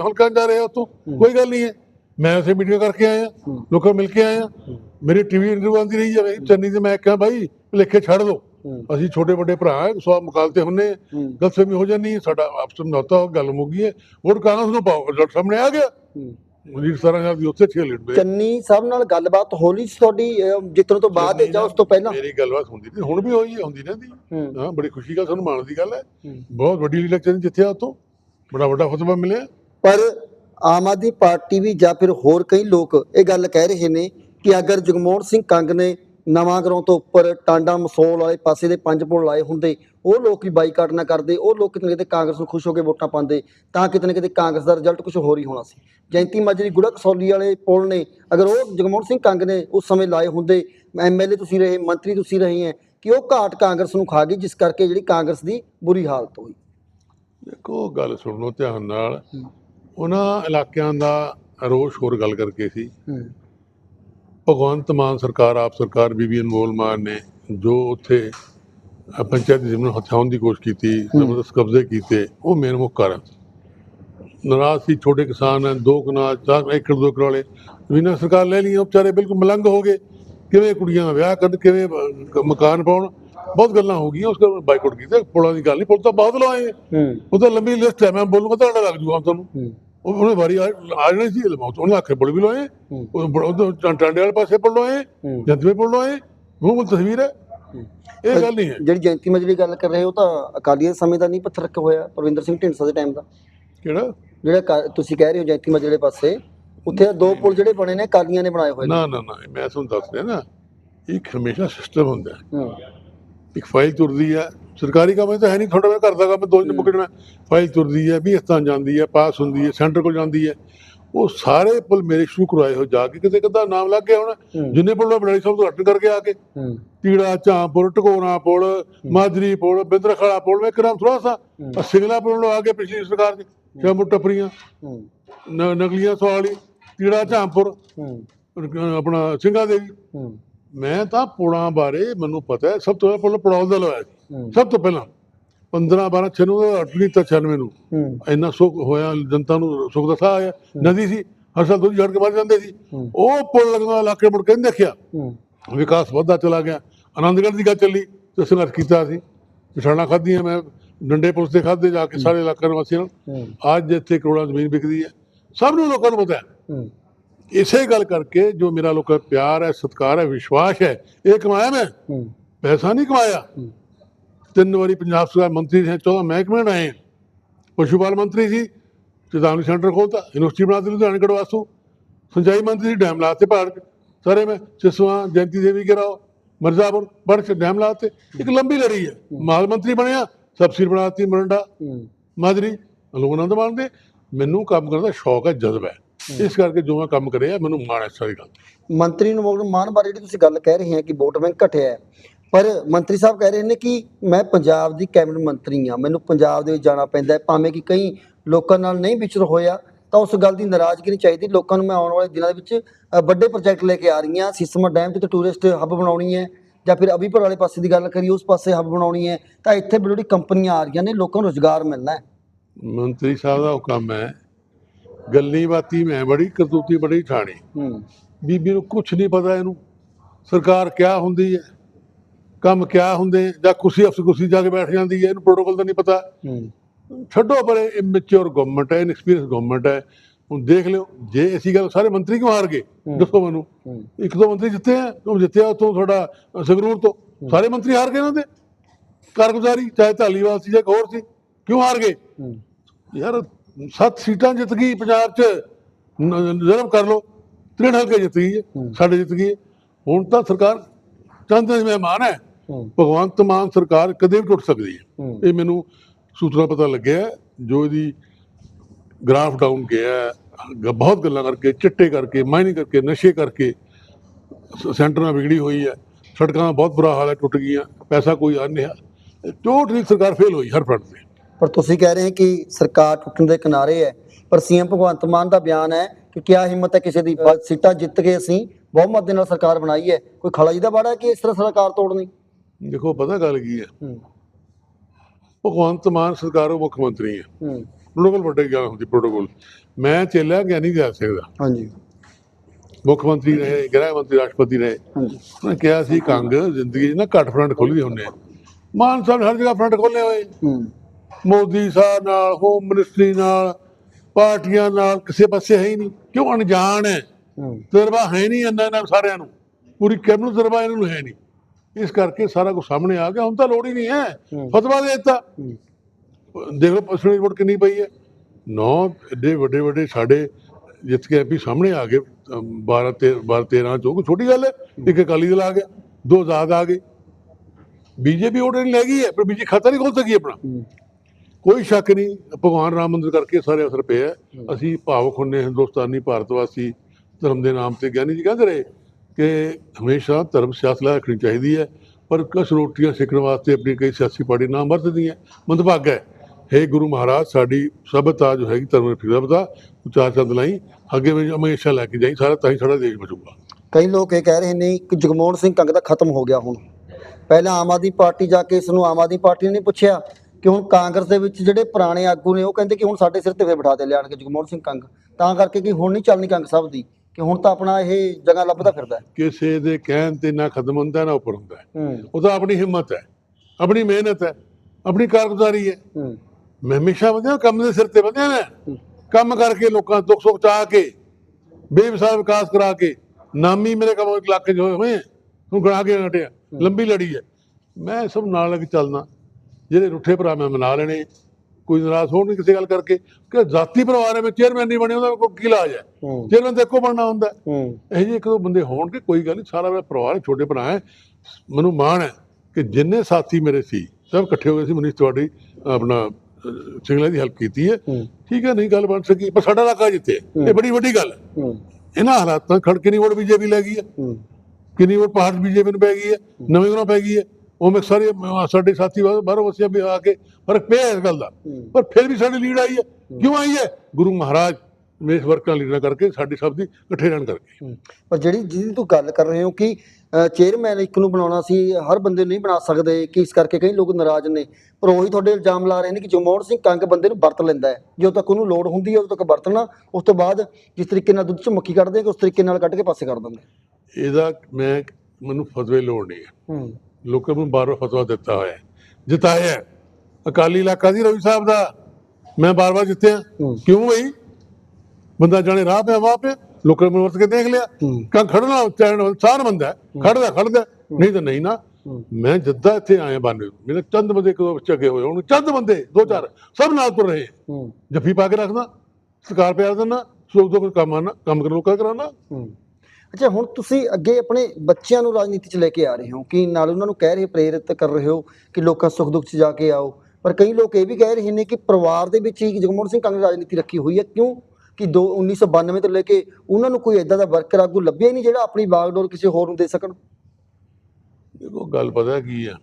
S2: ਹਲਕਾ ਇੰਚਾਰਜ ਰਿਹਾ ਉੱਥੋਂ ਕੋਈ ਗੱਲ ਨਹੀਂ ਹੈ। ਮੈਂ ਉਸੇ ਮੀਟਿੰਗ ਕਰਕੇ ਆਇਆ ਲੋਕਾਂ ਮਿਲ ਕੇ ਆਇਆ। ਮੇਰੀ ਟੀਵੀ ਇੰਟਰਵਿਊ ਆਉਂਦੀ ਰਹੀ ਜਾਵੇ ਚੰਨੀ ਤੇ ਮੈਂ ਕਿਹਾ ਭਾਈ ਲਿਖੇ ਛੱਡ ਦੋ। ਅਸੀਂ ਛੋਟੇ ਵੱਡੇ ਭਰਾ ਸਵਾ ਮੁਕਾਲਤੇ ਹੁੰਨੇ। ਗਲਤਫਹਿਮੀ ਹੋ ਹੈ ਸਾਡਾ ਆਪਸ ਸਮਝੌਤਾ ਹੋ ਗੱਲ ਮੁੱਕੀ ਹੈ। ਵੋਟ ਕਾਂਗਰਸ ਨੂੰ ਪਾਓ ਰਿਜ਼ਲਟ ਸਾਹਮਣੇ ਆ ਗਿਆ। ਲੀਡ 17000 ਦੀ ਉੱਥੇ 6 ਲੀਡ ਪਏ
S1: ਚੰਨੀ ਸਾਹਿਬ ਨਾਲ ਗੱਲਬਾਤ ਹੋਲੀ ਸੀ ਤੁਹਾਡੀ ਜਿੱਤਣ ਤੋਂ ਬਾਅਦ ਜਾਂ ਉਸ ਤੋਂ ਪਹਿਲਾਂ?
S2: ਮੇਰੀ ਗੱਲਬਾਤ ਹੁੰਦੀ ਸੀ ਹੁਣ ਵੀ ਹੋਈ ਹੈ ਹੁੰਦੀ ਰਹਿੰਦੀ।
S1: ਹੂੰ।
S2: ਬੜੀ ਖੁਸ਼ੀ ਗੱਲ ਸਾਨੂੰ ਮਾਣ ਦੀ ਗੱਲ ਹੈ। ਬਹੁਤ ਵੱਡੀ ਇਲੈਕਸ਼ਨ ਜਿੱਤਿਆ ਉਤੋਂ ਬੜਾ ਵੱਡਾ ਫਤਵਾ ਮਿਲਿਆ।
S1: ਪਰ ਆਮ ਆਦਮੀ ਪਾਰਟੀ ਵੀ ਜਾਂ ਫਿਰ ਹੋਰ ਕਈ ਲੋਕ ਇਹ ਗੱਲ ਕਹਿ ਰਹੇ ਨੇ ਕਿ ਅਗਰ ਜਗਮੋਹਨ ਸਿੰਘ ਕੰਗ ਨੇ ਨਵਾਂ ਗਰਾਉਂ ਤੋਂ ਉੱਪਰ ਟਾਂਡਾ ਮਸੋਲ ਵਾਲੇ ਪਾਸੇ ਦੇ ਪੰਜ ਪੁਲ ਲਾਏ ਹੁੰਦੇ। ਉਹ ਲੋਕ ਵੀ ਬਾਈਕਾਟ ਨਾ ਕਰਦੇ। ਉਹ ਲੋਕ ਕਿਤੇ ਕਿਤੇ ਕਾਂਗਰਸ ਨੂੰ ਖੁਸ਼ ਹੋ ਕੇ ਵੋਟਾਂ ਪਾਉਂਦੇ। ਤਾਂ ਕਿਤੇ ਨਾ ਕਿਤੇ ਕਾਂਗਰਸ ਦਾ ਰਿਜ਼ਲਟ ਕੁਝ ਹੋਰ ਹੀ ਹੋਣਾ ਸੀ। ਜੈਂਤੀ ਮਾਜਰੀ ਗੁੜਾ ਕਸੌਲੀ ਵਾਲੇ ਪੁਲ ਨੇ ਅਗਰ ਉਹ ਜਗਮੋਹਨ ਸਿੰਘ ਕੰਗ ਨੇ ਉਸ ਸਮੇਂ ਲਾਏ ਹੁੰਦੇ ਐਮਐਲਏ ਤੁਸੀਂ ਰਹੇ ਮੰਤਰੀ ਤੁਸੀਂ ਰਹੇ ਹੈ ਕਿ ਉਹ ਘਾਟ ਕਾਂਗਰਸ ਨੂੰ ਖਾ ਗਈ ਜਿਸ ਕਰਕੇ ਜਿਹੜੀ ਕਾਂਗਰਸ ਦੀ ਬੁਰੀ ਹਾਲਤ ਹੋਈ।
S2: ਦੇਖੋ ਗੱਲ ਸੁਣ ਲਓ ਧਿਆਨ ਨਾਲ। ਉਹਨਾਂ ਇਲਾਕਿਆਂ ਦਾ ਰੋਸ਼ ਹੋਰ ਗੱਲ ਕਰਕੇ ਸੀ। ਭਗਵੰਤ ਮਾਨ ਸਰਕਾਰ ਆਪ ਸਰਕਾਰ ਬੀਬੀ ਅਨਮੋਲ ਮਾਨ ਨੇ ਜੋ ਉੱਥੇ ਪੰਚਾਇਤੀ ਜ਼ਮੀਨ ਨੂੰ ਹਥਿਆਉਣ ਦੀ ਕੋਸ਼ਿਸ਼ ਕੀਤੀ ਜ਼ਬਰਦਸਤ ਕਬਜ਼ੇ ਕੀਤੇ ਉਹ ਮੇਨ ਮੁੱਖ ਕਾਰਨ ਨਾਰਾਜ਼ ਸੀ ਛੋਟੇ ਕਿਸਾਨ ਹਨ ਦੋ ਕਨਾਲ ਚਾਰ ਏਕੜ ਦੋ ਏਕੜ ਵਾਲੇ ਜ਼ਮੀਨਾਂ ਸਰਕਾਰ ਲੈ ਲਈਆਂ ਉਹ ਵਿਚਾਰੇ ਬਿਲਕੁਲ ਮਲੰਗ ਹੋ ਗਏ। ਕਿਵੇਂ ਕੁੜੀਆਂ ਦਾ ਵਿਆਹ ਕਰਨ ਕਿਵੇਂ ਮਕਾਨ ਪਾਉਣ ਬਹੁਤ ਗੱਲਾਂ ਹੋ ਗਈਆਂ ਉਸ ਕਰਕੇ ਬਾਈਕਾਟ ਕੀਤਾ ਪੁਲਾਂ ਦੀ ਗੱਲ ਨਹੀਂ ਪੁਲ ਤਾਂ ਲਵਾਏ
S1: ਹੂੰ।
S2: ਉਹ ਤਾਂ ਲੰਬੀ ਲਿਸਟ ਹੈ ਮੈਂ ਬੋਲੂਗਾ ਤੁਹਾਡਾ ਲੱਗ ਜੂਗਾ ਤੁਹਾਨੂੰ। ਉਹਨੇ ਵਾਰੀ ਆ ਜਾਣੀ ਸੀ ਲਮਾਉ ਉਹਨੇ ਆਖੇ ਪੁਲ ਵੀ ਲੋਏ। ਉਹ ਟਾਂਡੇ ਵਾਲੇ ਪਾਸੇ ਪੁਲ ਲੋਏ। ਜੰਦਵੇ ਪੁਲ ਲੋਏ ਉਹ ਤਸਵੀਰ ਹੈ। ਇਹ ਗੱਲ ਨਹੀਂ ਹੈ।
S1: ਜਿਹੜੀ ਜੈਂਤੀ ਮਜਲੀ ਗੱਲ ਕਰ ਰਹੇ ਹੋ ਤਾਂ ਅਕਾਲੀਆਂ ਦੇ ਸਮੇਂ ਦਾ ਨਹੀਂ ਪੱਥਰ ਰੱਖਿਆ ਹੋਇਆ ਪ੍ਰਵਿੰਦਰ ਸਿੰਘ ਢਿੰਡਸਾ ਦੇ ਟਾਈਮ ਦਾ।
S2: ਕਿਹੜਾ?
S1: ਜਿਹੜਾ ਤੁਸੀਂ ਕਹਿ ਰਹੇ ਹੋ ਜੈਂਤੀ ਮਜਲੇ ਪਾਸੇ ਉੱਥੇ ਦੋ ਪੁਲ ਜਿਹੜੇ ਬਣੇ ਨੇ ਅਕਾਲੀਆਂ ਨੇ ਬਣਾਏ ਹੋਏ ਨੇ।
S2: ਨਾ ਨਾ ਨਾ ਮੈਂ ਤੁਹਾਨੂੰ ਦੱਸ ਰਿਹਾ ਨਾ ਇੱਕ ਹਮੇਸ਼ਾ ਸਿਸਟਮ ਹੁੰਦਾ ਇੱਕ ਫਾਈਲ ਤੁਰਦੀ ਹੈ ਸਰਕਾਰੀ ਕੰਮ ਇਹ ਤਾਂ ਹੈ ਨਹੀਂ ਤੁਹਾਡਾ ਮੈਂ ਘਰ ਦਾ ਕੰਮ ਦੋ ਦਿਨ ਮੁੱਕ ਜਾਣਾ ਫਾਈਲ ਤੁਰਦੀ ਹੈ ਵੀ ਸਥਾਨ ਜਾਂਦੀ ਹੈ ਪਾਸ ਹੁੰਦੀ ਹੈ ਸੈਂਟਰ ਕੋਲ ਜਾਂਦੀ ਹੈ। ਉਹ ਸਾਰੇ ਪੁਲ ਮੇਰੇ ਸ਼ੁਰੂ ਕਰਵਾਏ ਹੋ ਜਾ ਕੇ ਕਿਤੇ ਕਿਦਾ ਨਾਮ ਲੱਗ ਗਿਆ ਹੁਣ। ਜਿੰਨੇ ਪੁਲ ਬੜਾਈ ਸਭ ਤੋਂ ਅੱਟ ਕਰਕੇ ਆ ਕੇ। ਤੀੜਾ ਝਾਂਪੁਰ ਟਕੋਰਾ ਪੁਲ ਮਾਜਰੀ ਪੁਲ ਬਿੰਦਰਖਾਲਾ ਪੁਲ ਮੈਂ ਕਰਾਂ ਥੋੜਾ ਸਾ। ਸਿੰਗਲਾ ਪੁਲ ਨੂੰ ਆ ਕੇ ਪਿਛਲੀ ਸਰਕਾਰ ਚ ਸ਼ਾਮੂ ਟੱਪਰੀਆਂ। ਨਗਲੀਆਂ ਸਵਾਲੀ ਤੀੜਾ ਅਹ ਆਪਣਾ ਸਿੰਘਾ ਦੇਵੀ ਮੈਂ ਤਾਂ ਪੁਲਾਂ ਬਾਰੇ ਮੈਨੂੰ ਪਤਾ ਸਭ ਤੋਂ ਪਹਿਲਾਂ ਪੜਾਉ ਦਾ ਲਵਾਇਆ ਸੀ। ਸਭ ਤੋਂ ਪਹਿਲਾਂ 15 12 96 ਦਾ ਅਟਲੀ ਤਾਂ 96 ਨੂੰ ਇੰਨਾ ਸੁੱਖ ਹੋਇਆ ਜਨਤਾ ਨੂੰ ਸੁੱਖ ਦਾ ਸਾਹ ਆਇਆ। ਨਦੀ ਸੀ ਹਰ ਸਾਲ ਦੁੱਧ ਜੜ ਕੇ ਮਰ ਜਾਂਦੇ ਸੀ। ਉਹ ਪੁਲ ਲੱਗਣਾ ਇਲਾਕੇ ਮੁੜ ਕੇ ਨਹੀਂ ਦੇਖਿਆ। ਵਿਕਾਸ ਵੱਧਦਾ ਚਲਾ ਗਿਆ। ਆਨੰਦਗੜ੍ਹ ਦੀ ਗੱਲ ਚੱਲੀ ਤੇ ਸੰਘਰਸ਼ ਕੀਤਾ ਸੀ। ਵਿਛਾਣਾ ਖਾਧੀਆਂ ਮੈਂ ਡੰਡੇ ਪੁਲਿਸ ਦੇ ਖਾਦੇ ਜਾ ਕੇ ਸਾਰੇ ਇਲਾਕੇ ਨਿਵਾਸੀਆਂ ਨੂੰ।
S1: ਹੂੰ।
S2: ਅੱਜ ਇੱਥੇ ਕਰੋੜਾਂ ਜ਼ਮੀਨ ਵਿਕਦੀ ਹੈ। ਸਭ ਨੂੰ ਲੋਕਾਂ ਨੂੰ ਪਤਾ ਹੈ। ਇਸੇ ਗੱਲ ਕਰਕੇ ਜੋ ਮੇਰਾ ਲੋਕਾਂ ਦਾ ਪਿਆਰ ਹੈ ਸਤਿਕਾਰ ਹੈ ਵਿਸ਼ਵਾਸ ਹੈ ਇਹ ਕਮਾਇਆ ਮੈਂ। ਪੈਸਾ ਨਹੀਂ ਕਮਾਇਆ। ਤਿੰਨ ਵਾਰੀ ਪੰਜਾਬ ਸਰਕਾਰ ਮੰਤਰੀ ਸੀ 14 ਮਹਿਕਮੇ ਆਏ ਪਸ਼ੂ ਪਾਲ ਮੰਤਰੀ ਸੀ ਚੇਤਾਵਨੀ ਸੈਂਟਰ ਖੋਲਤਾ ਯੂਨੀਵਰਸਿਟੀ ਬਣਾ ਦਿੱਤੀ ਲੁਧਿਆਣੇ ਗੜਵਾਸੂ ਸਿੰਜਾਈ ਮੰਤਰੀ ਸੀ ਡੈਮ ਲਾਤੇ ਪਹਾੜ ਸਾਰੇ ਮੈਂ ਸਿਸਵਾ ਜਯੰਤੀ ਦੇਵੀ ਗਿਰਾਓ ਮਿਰਜ਼ਾਪੁਰ ਬੜ ਚ ਡੈਮ ਲਾਤੇ। ਇੱਕ ਲੰਬੀ ਲੜੀ ਹੈ। ਮਾਲ ਮੰਤਰੀ ਬਣਿਆ ਸਬਸਿਡੀ ਬਣਾਤੀ ਮਰੰਡਾ। ਮਾਦਰੀ ਲੋਕ ਆਨੰਦ ਮਾਣਦੇ ਮੈਨੂੰ ਕੰਮ ਕਰਨ ਦਾ ਸ਼ੌਕ ਹੈ ਜਜ਼ਬਾ ਹੈ। ਇਸ ਕਰਕੇ ਜੋ ਮੈਂ ਕੰਮ ਕਰਿਆ ਮੈਨੂੰ ਮਾਣ ਹੈ ਸਾਰੀ ਗੱਲ।
S1: ਮੰਤਰੀ ਨੂੰ ਵੋਟ ਮਾਨ ਬਾਰੇ ਜਿਹੜੀ ਤੁਸੀਂ ਗੱਲ ਕਹਿ ਰਹੇ ਹੋ ਕਿ ਵੋਟ ਬੈਂਕ ਘਟਿਆ ਹੈ ਪਰ ਮੰਤਰੀ ਸਾਹਿਬ ਕਹਿ ਰਹੇ ਨੇ ਕਿ ਮੈਂ ਪੰਜਾਬ ਦੀ ਕੈਬਨਿਟ ਮੰਤਰੀ ਹਾਂ ਮੈਨੂੰ ਪੰਜਾਬ ਦੇ ਵਿੱਚ ਜਾਣਾ ਪੈਂਦਾ ਹੈ ਭਾਵੇਂ ਕਿ ਕਈ ਲੋਕਾਂ ਨਾਲ ਨਹੀਂ ਵਿਚਰ ਹੋਇਆ ਤਾਂ ਉਸ ਗੱਲ ਦੀ ਨਾਰਾਜ਼ਗੀ ਨਹੀਂ ਚਾਹੀਦੀ। ਲੋਕਾਂ ਨੂੰ ਮੈਂ ਆਉਣ ਵਾਲੇ ਦਿਨਾਂ ਦੇ ਵਿੱਚ ਵੱਡੇ ਪ੍ਰੋਜੈਕਟ ਲੈ ਕੇ ਆ ਰਹੀ ਹਾਂ। ਸਿਸਮਾ ਡੈਮ ਤੇ ਟੂਰਿਸਟ ਹੱਬ ਬਣਾਉਣੀ ਹੈ ਜਾਂ ਫਿਰ ਅਭੀਪੁਰ ਵਾਲੇ ਪਾਸੇ ਦੀ ਗੱਲ ਕਰੀਏ ਉਸ ਪਾਸੇ ਹੱਬ ਬਣਾਉਣੀ ਹੈ ਤਾਂ ਇੱਥੇ ਬੜੀ ਕੰਪਨੀਆਂ ਆ ਰਹੀਆਂ ਨੇ ਲੋਕਾਂ ਨੂੰ ਰੋਜ਼ਗਾਰ ਮਿਲਣਾ ਹੈ।
S2: ਮੰਤਰੀ ਸਾਹਿਬ ਦਾ ਉਹ ਕੰਮ ਹੈ ਗੱਲੀ ਬਾਤੀ ਮੈਂ ਬੜੀ ਕਰਤੂਤੀ ਬੜੀ ਠਾਣੀ। ਬੀਬੀ ਨੂੰ ਕੁਝ ਨਹੀਂ ਪਤਾ ਇਹਨੂੰ ਸਰਕਾਰ ਕਿਆ ਹੁੰਦੀ ਹੈ? ਕੰਮ ਕਿਆ ਹੁੰਦੇ ਜਾਂ ਕੁਰਸੀ ਅਫਸਰ ਕੁਰਸੀ ਜਾ ਕੇ ਬੈਠ ਜਾਂਦੀ ਹੈ ਇਹਨੂੰ ਪ੍ਰੋਟੋਕਾਲ ਦਾ ਨਹੀਂ ਪਤਾ।
S1: ਹੂੰ।
S2: ਛੱਡੋ ਪਰੇ ਇਮੈਚੁਰ ਗਵਰਨਮੈਂਟ ਹੈ ਇਨਐਕਸਪੀਰੀਅੰਸ ਗਵਰਨਮੈਂਟ ਹੈ। ਹੁਣ ਦੇਖ ਲਿਓ ਜੇ ਐਸੀ ਗੱਲ ਸਾਰੇ ਮੰਤਰੀ ਕਿਉਂ ਹਾਰ ਗਏ? ਦੱਸੋ ਮੈਨੂੰ। ਇੱਕ ਦੋ ਮੰਤਰੀ ਜਿੱਤੇ ਆ ਉਹ ਜਿੱਤਿਆ ਉਤੋਂ ਤੁਹਾਡਾ ਅ, ਸੰਗਰੂਰ ਤੋਂ। ਸਾਰੇ ਮੰਤਰੀ ਹਾਰ ਗਏ ਇਹਨਾਂ ਦੇ। ਕਾਰਗੁਜ਼ਾਰੀ ਚਾਹੇ ਧਾਲੀਵਾਲ ਸੀ ਜਾਂ ਹੋਰ ਸੀ ਕਿਉਂ ਹਾਰ ਗਏ? ਯਾਰ ਸੱਤ ਸੀਟਾਂ ਜਿੱਤ ਗਈ ਪੰਜਾਬ 'ਚ ਜ਼ਰਮ ਕਰ ਲਓ। ਤਿੰਨ ਹਲਕੇ ਜਿੱਤ ਗਈ ਸਾਡੇ ਜਿੱਤ ਗਈ। ਹੁਣ ਤਾਂ ਸਰਕਾਰ ਚੰਦ ਦੇ ਮਹਿਮਾਨ ਹੂੰ। ਭਗਵੰਤ ਮਾਨ ਸਰਕਾਰ ਕਦੇ ਵੀ ਟੁੱਟ ਸਕਦੀ ਹੈ। ਇਹ ਮੈਨੂੰ ਸੂਤਰਾਂ ਪਤਾ ਲੱਗਿਆ ਜੋ ਇਹਦੀ ਗ੍ਰਾਫ ਡਾਊਨ ਗਿਆ ਬਹੁਤ ਗੱਲਾਂ ਕਰਕੇ ਚਿੱਟੇ ਕਰਕੇ ਮਾਈਨਿੰਗ ਕਰਕੇ ਨਸ਼ੇ ਕਰਕੇ ਸੈਂਟਰ ਨਾਲ ਵਿਗੜੀ ਹੋਈ ਹੈ। ਸੜਕਾਂ ਦਾ ਬਹੁਤ ਬੁਰਾ ਹਾਲ ਹੈ ਟੁੱਟ ਗਈਆਂ ਪੈਸਾ ਕੋਈ ਆ ਨਹੀਂ ਟੋਟਲੀ ਸਰਕਾਰ ਫੇਲ ਹੋਈ ਹਰ ਫਰੰਟ ਤੇ।
S1: ਪਰ ਤੁਸੀਂ ਕਹਿ ਰਹੇ ਹੋ ਕਿ ਸਰਕਾਰ ਟੁੱਟਣ ਦੇ ਕਿਨਾਰੇ ਹੈ ਪਰ ਸੀਐਮ ਭਗਵੰਤ ਮਾਨ ਦਾ ਬਿਆਨ ਹੈ ਕਿ ਕਿਆ ਹਿੰਮਤ ਹੈ ਕਿਸੇ ਦੀ ਸੀਟਾਂ ਜਿੱਤ ਕੇ ਅਸੀਂ ਬਹੁਮਤ ਦੇ ਨਾਲ ਸਰਕਾਰ ਬਣਾਈ ਹੈ। ਕੋਈ ਖਲਾ ਜੀ ਦਾ ਬਾੜਾ ਕਿ ਇਸ ਤਰ੍ਹਾਂ ਸਰਕਾਰ ਤੋੜਨੀ?
S2: ਦੇਖੋ ਪਤਾ ਗੱਲ ਕੀ ਹੈ? ਭਗਵੰਤ ਮਾਨ ਸਰਕਾਰੋਂ ਮੁੱਖ ਮੰਤਰੀ ਹੈ। ਪ੍ਰੋਟੋਕੋਲ ਵੱਡੇ ਗੱਲ ਹੁੰਦੀ ਪ੍ਰੋਟੋਕੋਲ ਮੈਂ ਚੇਲਾ ਗਿਆ ਨਹੀਂ ਜਾ ਸਕਦਾ।
S1: ਹਾਂਜੀ।
S2: ਮੁੱਖ ਮੰਤਰੀ ਰਹੇ ਗ੍ਰਹਿ ਮੰਤਰੀ ਰਾਸ਼ਟਰਪਤੀ ਰਹੇ। ਉਹਨੇ ਕਿਹਾ ਸੀ ਕੰਗ ਜ਼ਿੰਦਗੀ 'ਚ ਨਾ ਘੱਟ ਫਰੰਟ ਖੁੱਲ੍ਹਦੇ ਹੁੰਦੇ ਆ। ਮਾਨ ਸਾਹਿਬ ਹਰ ਜਗ੍ਹਾ ਫਰੰਟ ਖੋਲ੍ਹੇ ਹੋਏ। ਮੋਦੀ ਸਾਹਿਬ ਨਾਲ ਹੋਮ ਮਿਨਿਸਟਰੀ ਨਾਲ ਪਾਰਟੀਆਂ ਨਾਲ ਕਿਸੇ ਪਾਸੇ ਹੈ ਹੀ ਨਹੀਂ। ਕਿਉਂ ਅਣਜਾਣ ਹੈ?
S1: ਹੂੰ।
S2: ਤਜਰਬਾ ਹੈ ਨਹੀਂ ਇਹਨਾਂ ਨਾਲ ਸਾਰਿਆਂ ਨੂੰ। ਪੂਰੀ ਕੈਬਨਿਟ ਤਜਰਬਾ ਇਹਨਾਂ ਨੂੰ ਹੈ ਨਹੀਂ। ਇਸ ਕਰਕੇ ਸਾਰਾ ਕੁਝ ਸਾਹਮਣੇ ਆ ਗਿਆ ਹੁਣ ਤਾਂ ਲੋੜ ਹੀ ਨਹੀਂ ਹੈ। ਫਤਵਾ ਦੇ ਦਿੱਤਾ। ਦੇਖ ਲਓ ਪਰਸਨਲ ਰਿਪੋਰਟ ਕਿੰਨੀ ਪਈ ਹੈ। ਨੌ ਏਡੇ ਵੱਡੇ ਵੱਡੇ ਸਾਡੇ ਜਿੱਤ ਕੇ ਐਮਪੀ ਸਾਹਮਣੇ ਆ ਗਏ ਅਮ 12 ਤੇ 12 13 ਚੋਂ ਛੋਟੀ ਗੱਲ ਹੈ? ਇੱਕ ਅਕਾਲੀ ਦਲ ਆ ਗਿਆ ਦੋ ਆਜ਼ਾਦ ਆ ਗਏ। ਬੀਜੇਪੀ ਆਰਡਰ ਨਹੀਂ ਲੈ ਗਈ ਹੈ ਪਰ ਬੀਜੇ ਖਾਤਾ ਨਹੀਂ ਖੋਲ ਸਕੀ ਆਪਣਾ। ਕੋਈ ਸ਼ੱਕ ਨਹੀਂ ਭਗਵਾਨ ਰਾਮ ਮੰਦਿਰ ਕਰਕੇ ਸਾਰੇ ਅਸਰ ਪਏ ਹੈ। ਅਸੀਂ ਭਾਵਕ ਹੁੰਨੇ ਹਿੰਦੁਸਤਾਨੀ ਭਾਰਤ ਵਾਸੀ ਧਰਮ ਦੇ ਨਾਮ ਤੇ ਗਿਆਨੀ ਜੀ ਕਹਿੰਦੇ ਰਹੇ ਕਿ ਹਮੇਸ਼ਾ ਧਰਮ ਸਿਆਸਤ ਲੈ ਰੱਖਣੀ ਚਾਹੀਦੀ ਹੈ, ਪਰ ਕੁਛ ਰੋਟੀਆਂ ਸਿੱਖਣ ਵਾਸਤੇ ਆਪਣੀ ਕਈ ਸਿਆਸੀ ਪਾਰਟੀ ਨਾ ਵਰਤਦੀਆਂ। ਮੰਦਭਾਗਾ ਹੈ। ਹੇ ਗੁਰੂ ਮਹਾਰਾਜ, ਸਾਡੀ ਸਭਤਾ ਜੋ ਹੈਗੀ ਧਰਮ ਦੀ ਸਭਤਾ ਉਚਾਰ ਚੰਦ ਲਈ, ਅੱਗੇ ਵੀ ਹਮੇਸ਼ਾ ਲੈ ਕੇ ਜਾਈ, ਸਾਰਾ ਤਾਂ ਹੀ ਸਾਡਾ ਦੇਸ਼ ਬਚੂਗਾ।
S1: ਕਈ ਲੋਕ ਇਹ ਕਹਿ ਰਹੇ ਨੇ ਕਿ ਜਗਮੋਹਨ ਸਿੰਘ ਕੰਗ ਦਾ ਖਤਮ ਹੋ ਗਿਆ ਹੁਣ। ਪਹਿਲਾਂ ਆਮ ਆਦਮੀ ਪਾਰਟੀ ਜਾ ਕੇ ਇਸ ਨੂੰ ਆਮ ਆਦਮੀ ਪਾਰਟੀ ਨੇ ਨਹੀਂ ਪੁੱਛਿਆ ਕਿ ਹੁਣ ਕਾਂਗਰਸ ਦੇ ਵਿੱਚ ਜਿਹੜੇ ਪੁਰਾਣੇ ਆਗੂ ਨੇ, ਉਹ ਕਹਿੰਦੇ ਕਿ ਹੁਣ ਸਾਡੇ ਸਿਰ ਤੇ ਫੇਰ ਬਿਠਾ ਦੇ ਲਿਆਣ ਕੇ ਜਗਮੋਹਨ ਸਿੰਘ ਕੰਗ। ਤਾਂ ਕਰਕੇ ਕਿ ਹੁਣ ਨਹੀਂ ਚੱਲਣੀ ਕੰਗ ਸਾਹਿਬ ਦੀ। ਕਿ ਹੁਣ ਤਾਂ ਆਪਣਾ ਇਹ ਜਗ੍ਹਾ ਲੱਭਦਾ ਫਿਰਦਾ ਹੈ।
S2: ਕਿਸੇ ਦੇ ਕਹਿਣ ਤੇ ਨਾ ਖਤਮ ਹੁੰਦਾ ਨਾ ਉੱਪਰ ਹੁੰਦਾ ਹੈ।
S1: ਹੂੰ।
S2: ਉਹ ਤਾਂ ਆਪਣੀ ਹਿੰਮਤ ਹੈ ਆਪਣੀ ਮਿਹਨਤ ਹੈ ਆਪਣੀ ਕਾਰਗੁਜ਼ਾਰੀ ਹੈ।
S1: ਹੂੰ।
S2: ਮੈਂ ਹਮੇਸ਼ਾ ਵਧਿਆ ਕੰਮ ਦੇ ਸਿਰ ਤੇ ਵਧਿਆ ਮੈਂ। ਕੰਮ ਕਰਕੇ ਲੋਕਾਂ ਦਾ ਦੁੱਖ ਸੁੱਖ ਚਾਹ ਕੇ ਬੇਮਿਸਾਲ ਵਿਕਾਸ ਕਰਾ ਕੇ ਨਾਮੀ ਮੇਰੇ ਕੰਮ ਇੱਕ ਲੱਖ ਚ ਹੋਏ ਹੋਏ। ਹੁਣ ਗਣਾ ਕੇ ਹਟਿਆ। ਲੰਬੀ ਲੜੀ ਹੈ। ਮੈਂ ਸਭ ਨਾਲ ਲੱਗ ਚੱਲਦਾ ਜਿਹੜੇ ਰੁੱਠੇ ਭਰਾ ਮੈਂ ਮਨਾ ਲੈਣੇ ਕੋਈ ਨਾਰਾਜ਼ ਹੋਣ ਨਹੀਂ ਕਿਸੇ ਗੱਲ ਕਰਕੇ ਕਿ ਜ਼ਾਤੀ ਪਰਿਵਾਰ ਹੈ ਮੈਂ ਚੇਅਰਮੈਨ ਨਹੀਂ ਬਣਿਆ ਉਹਦਾ ਕੋਈ ਕੀ ਇਲਾਜ ਹੈ? ਚੇਅਰਮੈਨ ਇੱਕੋ ਬਣਨਾ ਹੁੰਦਾ। ਇਹੋ ਜਿਹੇ ਇੱਕ ਦੋ ਬੰਦੇ ਹੋਣਗੇ ਕੋਈ ਗੱਲ ਨਹੀਂ ਸਾਰਾ ਮੇਰਾ ਪਰਿਵਾਰ ਛੋਟੇ ਭਰਾ ਹੈ। ਮੈਨੂੰ ਮਾਣ ਹੈ ਕਿ ਜਿੰਨੇ ਸਾਥੀ ਮੇਰੇ ਸੀ ਸਭ ਇਕੱਠੇ ਹੋ ਗਏ ਸੀ ਮਨੀਸ਼ ਤੁਹਾਡੀ ਆਪਣਾ ਸਿੰਗਲਾ ਦੀ ਹੈਲਪ ਕੀਤੀ ਹੈ। ਠੀਕ ਹੈ ਨਹੀਂ ਗੱਲ ਬਣ ਸਕੀ ਪਰ ਸਾਡਾ ਇਲਾਕਾ ਜਿੱਤੇ ਇਹ ਬੜੀ ਵੱਡੀ ਗੱਲ ਹੈ। ਇਹਨਾਂ ਹਾਲਾਤਾਂ 'ਚ ਖੜ ਕੇ ਨਹੀਂ ਵੋਟ ਬੀਜੇਪੀ ਲੈ ਗਈ ਹੈ? ਕਿੰਨੀ ਵੋਟ ਪਹਾੜ ਬੀਜੇਪੀ ਨੂੰ ਪੈ ਗਈ ਹੈ? ਨਵੇਂ ਨੂੰ ਪੈ ਗਈ ਹੈ? ਉਹ ਮੈਂ ਸਾਰੇ ਸਾਡੇ ਸਾਥੀ ਬਾਹਰ- ਵਸਿਆ ਵੀ ਆ ਕੇ ਫ਼ਰਕ ਪਿਆ ਇਸ ਗੱਲ ਦਾ। ਪਰ ਫਿਰ ਵੀ ਸਾਡੀ ਲੀਡ ਆਈ ਹੈ। ਕਿਉਂ ਆਈ ਹੈ? ਗੁਰੂ ਮਹਾਰਾਜ ਮੇਸ ਵਰਕਾਂ ਲੀਡਰਾਂ ਕਰਕੇ ਸਾਡੀ ਸਭ ਦੀ ਇਕੱਠੇ ਰਹਿਣ ਕਰਕੇ।
S1: ਪਰ ਜਿਹੜੀ ਜਿਹਦੀ ਤੂੰ ਗੱਲ ਕਰ ਰਹੇ ਹੋ ਕਿ ਚੇਅਰਮੈਨ ਇੱਕ ਨੂੰ ਬਣਾਉਣਾ ਸੀ ਹਰ ਬੰਦੇ ਨਹੀਂ ਬਣਾ ਸਕਦੇ ਕਿ ਇਸ ਕਰਕੇ ਕਈ ਲੋਕ ਨਾਰਾਜ਼ ਨੇ। ਪਰ ਉਹੀ ਤੁਹਾਡੇ ਇਲਜ਼ਾਮ ਲਾ ਰਹੇ ਨੇ ਕਿ ਜਗਮੋਹਨ ਸਿੰਘ ਕੰਗ ਬੰਦੇ ਨੂੰ ਵਰਤ ਲੈਂਦਾ ਹੈ। ਜਦੋਂ ਤੱਕ ਉਹਨੂੰ ਲੋੜ ਹੁੰਦੀ ਹੈ ਉਦੋਂ ਤੱਕ ਵਰਤਣਾ ਉਸ ਤੋਂ ਬਾਅਦ ਜਿਸ ਤਰੀਕੇ ਨਾਲ ਦੁੱਧ ਚ ਮੱਖੀ ਕੱਢਦੇ ਕਿ ਉਸ ਤਰੀਕੇ ਨਾਲ ਕੱਢ ਕੇ ਪਾਸੇ ਕਰ ਦਿੰਦੇ
S2: ਇਹਦਾ ਮੈਂ ਮੈਨੂੰ ਫਤਵੇ ਲੋੜ ਨਹੀਂ ਹੂੰ। ਲੋਕਾਂ ਨੂੰ ਬਾਰ-ਬਾਰ ਫਤਵਾ ਦਿੱਤਾ ਹੋਇਆ ਜਿਤਾਇਆ। ਅਕਾਲੀ ਇਲਾਕਾ ਦੀ ਰਵੀ ਸਾਹਿਬ ਦਾ। ਮੈਂ ਬਾਰ-ਬਾਰ ਜਿੱਤਿਆ। ਕਿਉਂ ਬਈ? ਬੰਦਾ ਜਾਣੇ ਰਾਹ ਪਿਆ ਵਾਹ ਪਿਆ। ਲੋਕਾਂ ਨੇ ਵਰਤ ਕੇ ਦੇਖ ਲਿਆ। ਕਾਂ ਖੜਨਾ ਚੈਨ ਸਾਨ ਬੰਦਾ ਖੜਦਾ ਖੜਦਾ। ਨਹੀਂ ਤਾਂ ਨਹੀਂ ਨਾ। ਮੈਂ ਜਿੱਦਾਂ ਇੱਥੇ ਆਇਆ ਬਾਨੇ ਮੇਰੇ ਚੰਦ ਬੰਦੇ ਕੋ ਚੱਗੇ ਹੋਏ ਹੁਣ ਚੰਦ ਬੰਦੇ ਦੋ ਚਾਰ ਸਭ ਨਾਲ ਤੁਰ ਰਹੇ। ਜੱਫੀ ਪਾ ਕੇ ਰੱਖਦਾ। ਸਰਕਾਰ ਪਿਆਰ ਦਿੰਦਾ। ਸੁਖ ਦੁੱਖ ਕੰਮ ਆਣਾ ਕੰਮ ਕਰ ਲੋਕਾਂ ਦਾ ਕਰਾਉਣਾ।
S1: ਹੂੰ। ਅੱਛਾ ਹੁਣ ਤੁਸੀਂ ਅੱਗੇ ਆਪਣੇ ਬੱਚਿਆਂ ਨੂੰ ਰਾਜਨੀਤੀ 'ਚ ਲੈ ਕੇ ਆ ਰਹੇ ਹੋ ਕਿ ਨਾਲ ਉਹਨਾਂ ਨੂੰ ਕਹਿ ਰਹੇ ਪ੍ਰੇਰਿਤ ਕਰ ਰਹੇ ਹੋ ਕਿ ਲੋਕਾਂ ਸੁੱਖ ਦੁੱਖ 'ਚ ਜਾ ਕੇ ਆਓ। ਪਰ ਕਈ ਲੋਕ ਇਹ ਵੀ ਕਹਿ ਰਹੇ ਨੇ ਕਿ ਪਰਿਵਾਰ ਦੇ ਵਿੱਚ ਹੀ ਜਗਮੋਹਨ ਸਿੰਘ ਕੰਗ ਰਾਜਨੀਤੀ ਰੱਖੀ ਹੋਈ ਹੈ। ਕਿਉਂ? ਕਿ ਦੋ 1992 ਤੋਂ ਲੈ ਕੇ ਉਹਨਾਂ ਨੂੰ ਕੋਈ ਐਦਾਂ ਦਾ ਵਰਕਰ ਆਗੂ ਲੱਭਿਆ ਹੀ ਨਹੀਂ ਜਿਹੜਾ ਆਪਣੀ ਬਾਗਡੋਰ ਕਿਸੇ ਹੋਰ ਨੂੰ ਦੇ ਸਕਣ?
S2: ਦੇਖੋ ਗੱਲ ਪਤਾ ਕੀ ਆ?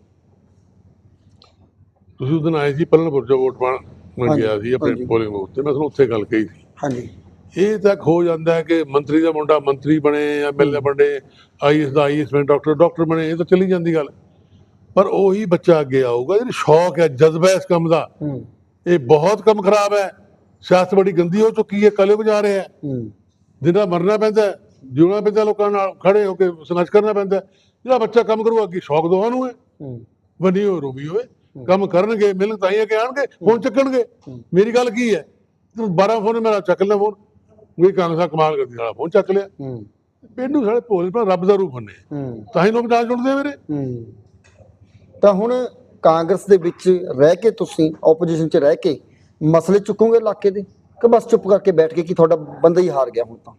S2: ਤੁਸੀਂ ਉਸ ਦਿਨ ਆਏ ਸੀ ਪਲਨਪੁਰ ਜੋ ਵੋਟ ਪਾਣ ਮੈਂ ਗਿਆ ਸੀ ਆਪਣੇ। ਪੋਲਿੰਗ ਬੂਥ ਤੇ ਮੈਂ ਤੁਹਾਨੂੰ ਉੱਥੇ ਗੱਲ ਕਹੀ ਸੀ।
S1: ਹਾਂਜੀ।
S2: ਇਹ ਤੱਕ ਹੋ ਜਾਂਦਾ ਹੈ ਕਿ ਮੰਤਰੀ ਦਾ ਮੁੰਡਾ ਮੰਤਰੀ ਬਣੇ ਐਮਐਲਏ ਬਣੇ ਆਈਐਸ ਦਾ ਆਈਐਸ ਬਣੇ ਡਾਕਟਰ ਡਾਕਟਰ ਬਣੇ ਇਹ ਤਾਂ ਚਲੀ ਜਾਂਦੀ ਗੱਲ। ਪਰ ਉਹੀ ਬੱਚਾ ਅੱਗੇ ਆਊਗਾ ਜਿਹਨੂੰ ਸ਼ੌਕ ਹੈ ਜਜ਼ਬਾ ਹੈ ਇਸ ਕੰਮ ਦਾ।
S1: ਹੂੰ।
S2: ਇਹ ਬਹੁਤ ਕੰਮ ਖਰਾਬ ਹੈ। ਸਿਆਸਤ ਬੜੀ ਗੰਦੀ ਹੋ ਚੁੱਕੀ ਹੈ ਕਲਯੁਗ ਜਾ ਰਿਹਾ ਹੈ।
S1: ਹੂੰ।
S2: ਜਿੰਨਾ ਮਰਨਾ ਪੈਂਦਾ ਹੈ, ਜਿਉਣਾ ਪੈਂਦਾ ਲੋਕਾਂ ਨਾਲ ਖੜੇ ਹੋ ਕੇ ਸੰਘਰਸ਼ ਕਰਨਾ ਪੈਂਦਾ ਹੈ। ਜਿਹੜਾ ਬੱਚਾ ਕੰਮ ਕਰੂਗਾ ਅੱਗੇ ਸ਼ੌਕ ਦੋਹਾਂ ਨੂੰ ਹੈ।
S1: ਹੂੰ।
S2: ਬਣੀ ਹੋਏ ਰੂਬੀ ਹੋਏ ਕੰਮ ਕਰਨਗੇ ਮਿਲਣ ਤਾਂ ਹੀ ਅੱਗੇ ਆਣਗੇ ਫੋਨ ਚੱਕਣਗੇ। ਮੇਰੀ ਗੱਲ ਕੀ ਹੈ? ਤੂੰ 12 ਫੋਨ ਮੇਰਾ ਚੱਕ ਲੈ ਫੋਨ। ਵੀ ਕਾਂਗਰਸਾ ਕਮਾਲ ਕਰਦੀ ਸਾਲਾ ਫੋਨ ਚੱਕ ਲਿਆ।
S1: ਹੂੰ।
S2: ਪਿੰਡੂ ਸਾਡੇ ਭੋਲੇ ਪਰ ਰੱਬ ਦਾ ਰੂਪ ਬੰਨੇ
S1: ਹੂੰ।
S2: ਤਾਂ ਹੀ ਲੋਕ ਨਾਲ ਜੁੜਦੇ
S1: ਹੂੰ। ਤਾਂ ਹੁਣ ਕਾਂਗਰਸ ਦੇ ਵਿੱਚ ਰਹਿ ਕੇ ਤੁਸੀਂ ਆਪੋਜੀਸ਼ਨ 'ਚ ਰਹਿ ਕੇ ਮਸਲੇ ਚੁੱਕੋਗੇ ਇਲਾਕੇ ਦੇ? ਕਿ ਬਸ ਚੁੱਪ ਕਰਕੇ ਬੈਠ ਕੇ ਕਿ ਤੁਹਾਡਾ ਬੰਦਾ ਹੀ ਹਾਰ ਗਿਆ ਹੁਣ ਤਾਂ?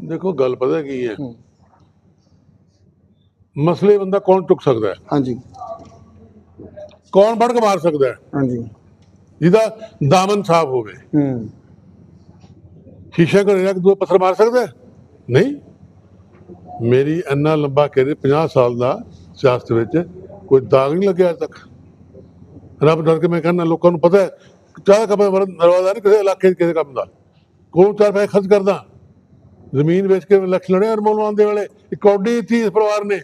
S2: ਦੇਖੋ ਗੱਲ ਪਤਾ ਕੀ ਹੈ?
S1: ਹੂੰ।
S2: ਮਸਲੇ ਬੰਦਾ ਕੌਣ ਚੁੱਕ ਸਕਦਾ ਹੈ?
S1: ਹਾਂਜੀ।
S2: ਕੌਣ ਵੜ ਕੇ ਮਾਰ ਸਕਦਾ ਹੈ?
S1: ਹਾਂਜੀ।
S2: ਜਿਹਦਾ ਦਾਮਨ ਸਾਫ਼ ਹੋਵੇ।
S1: ਹੂੰ।
S2: ਸ਼ੀਸ਼ਾ ਘਰੇ ਰੱਖ ਦੋ ਪੱਥਰ ਮਾਰ ਸਕਦਾ? ਨਹੀਂ। ਮੇਰੀ ਇੰਨਾ ਲੰਬਾ ਕੈਰੀਅਰ 50 ਸਾਲ ਦਾ ਸਿਆਸਤ ਵਿੱਚ ਕੋਈ ਦਾਗ ਨਹੀਂ ਲੱਗਿਆ ਤੱਕ। ਰੱਬ ਡਰ ਕੇ ਮੈਂ ਕਹਿੰਦਾ ਲੋਕਾਂ ਨੂੰ ਪਤਾ ਹੈ ਚਾਹ ਕਬਰ ਨਰਵਾਦਾ ਨਹੀਂ ਕਿਸੇ ਇਲਾਕੇ ਕਿਸੇ ਕੰਮ ਦਾ। ਕੋਲ ਚਾਰ ਪੈਸੇ ਖਰਚ ਕਰਦਾ? ਜ਼ਮੀਨ ਵੇਚ ਕੇ ਲੱਖ ਲੜੇ ਅਰਮਾਨ ਆਉਂਦੇ ਵਾਲੇ। ਇੱਕ ਸੀ ਇਸ ਪਰਿਵਾਰ ਨੇ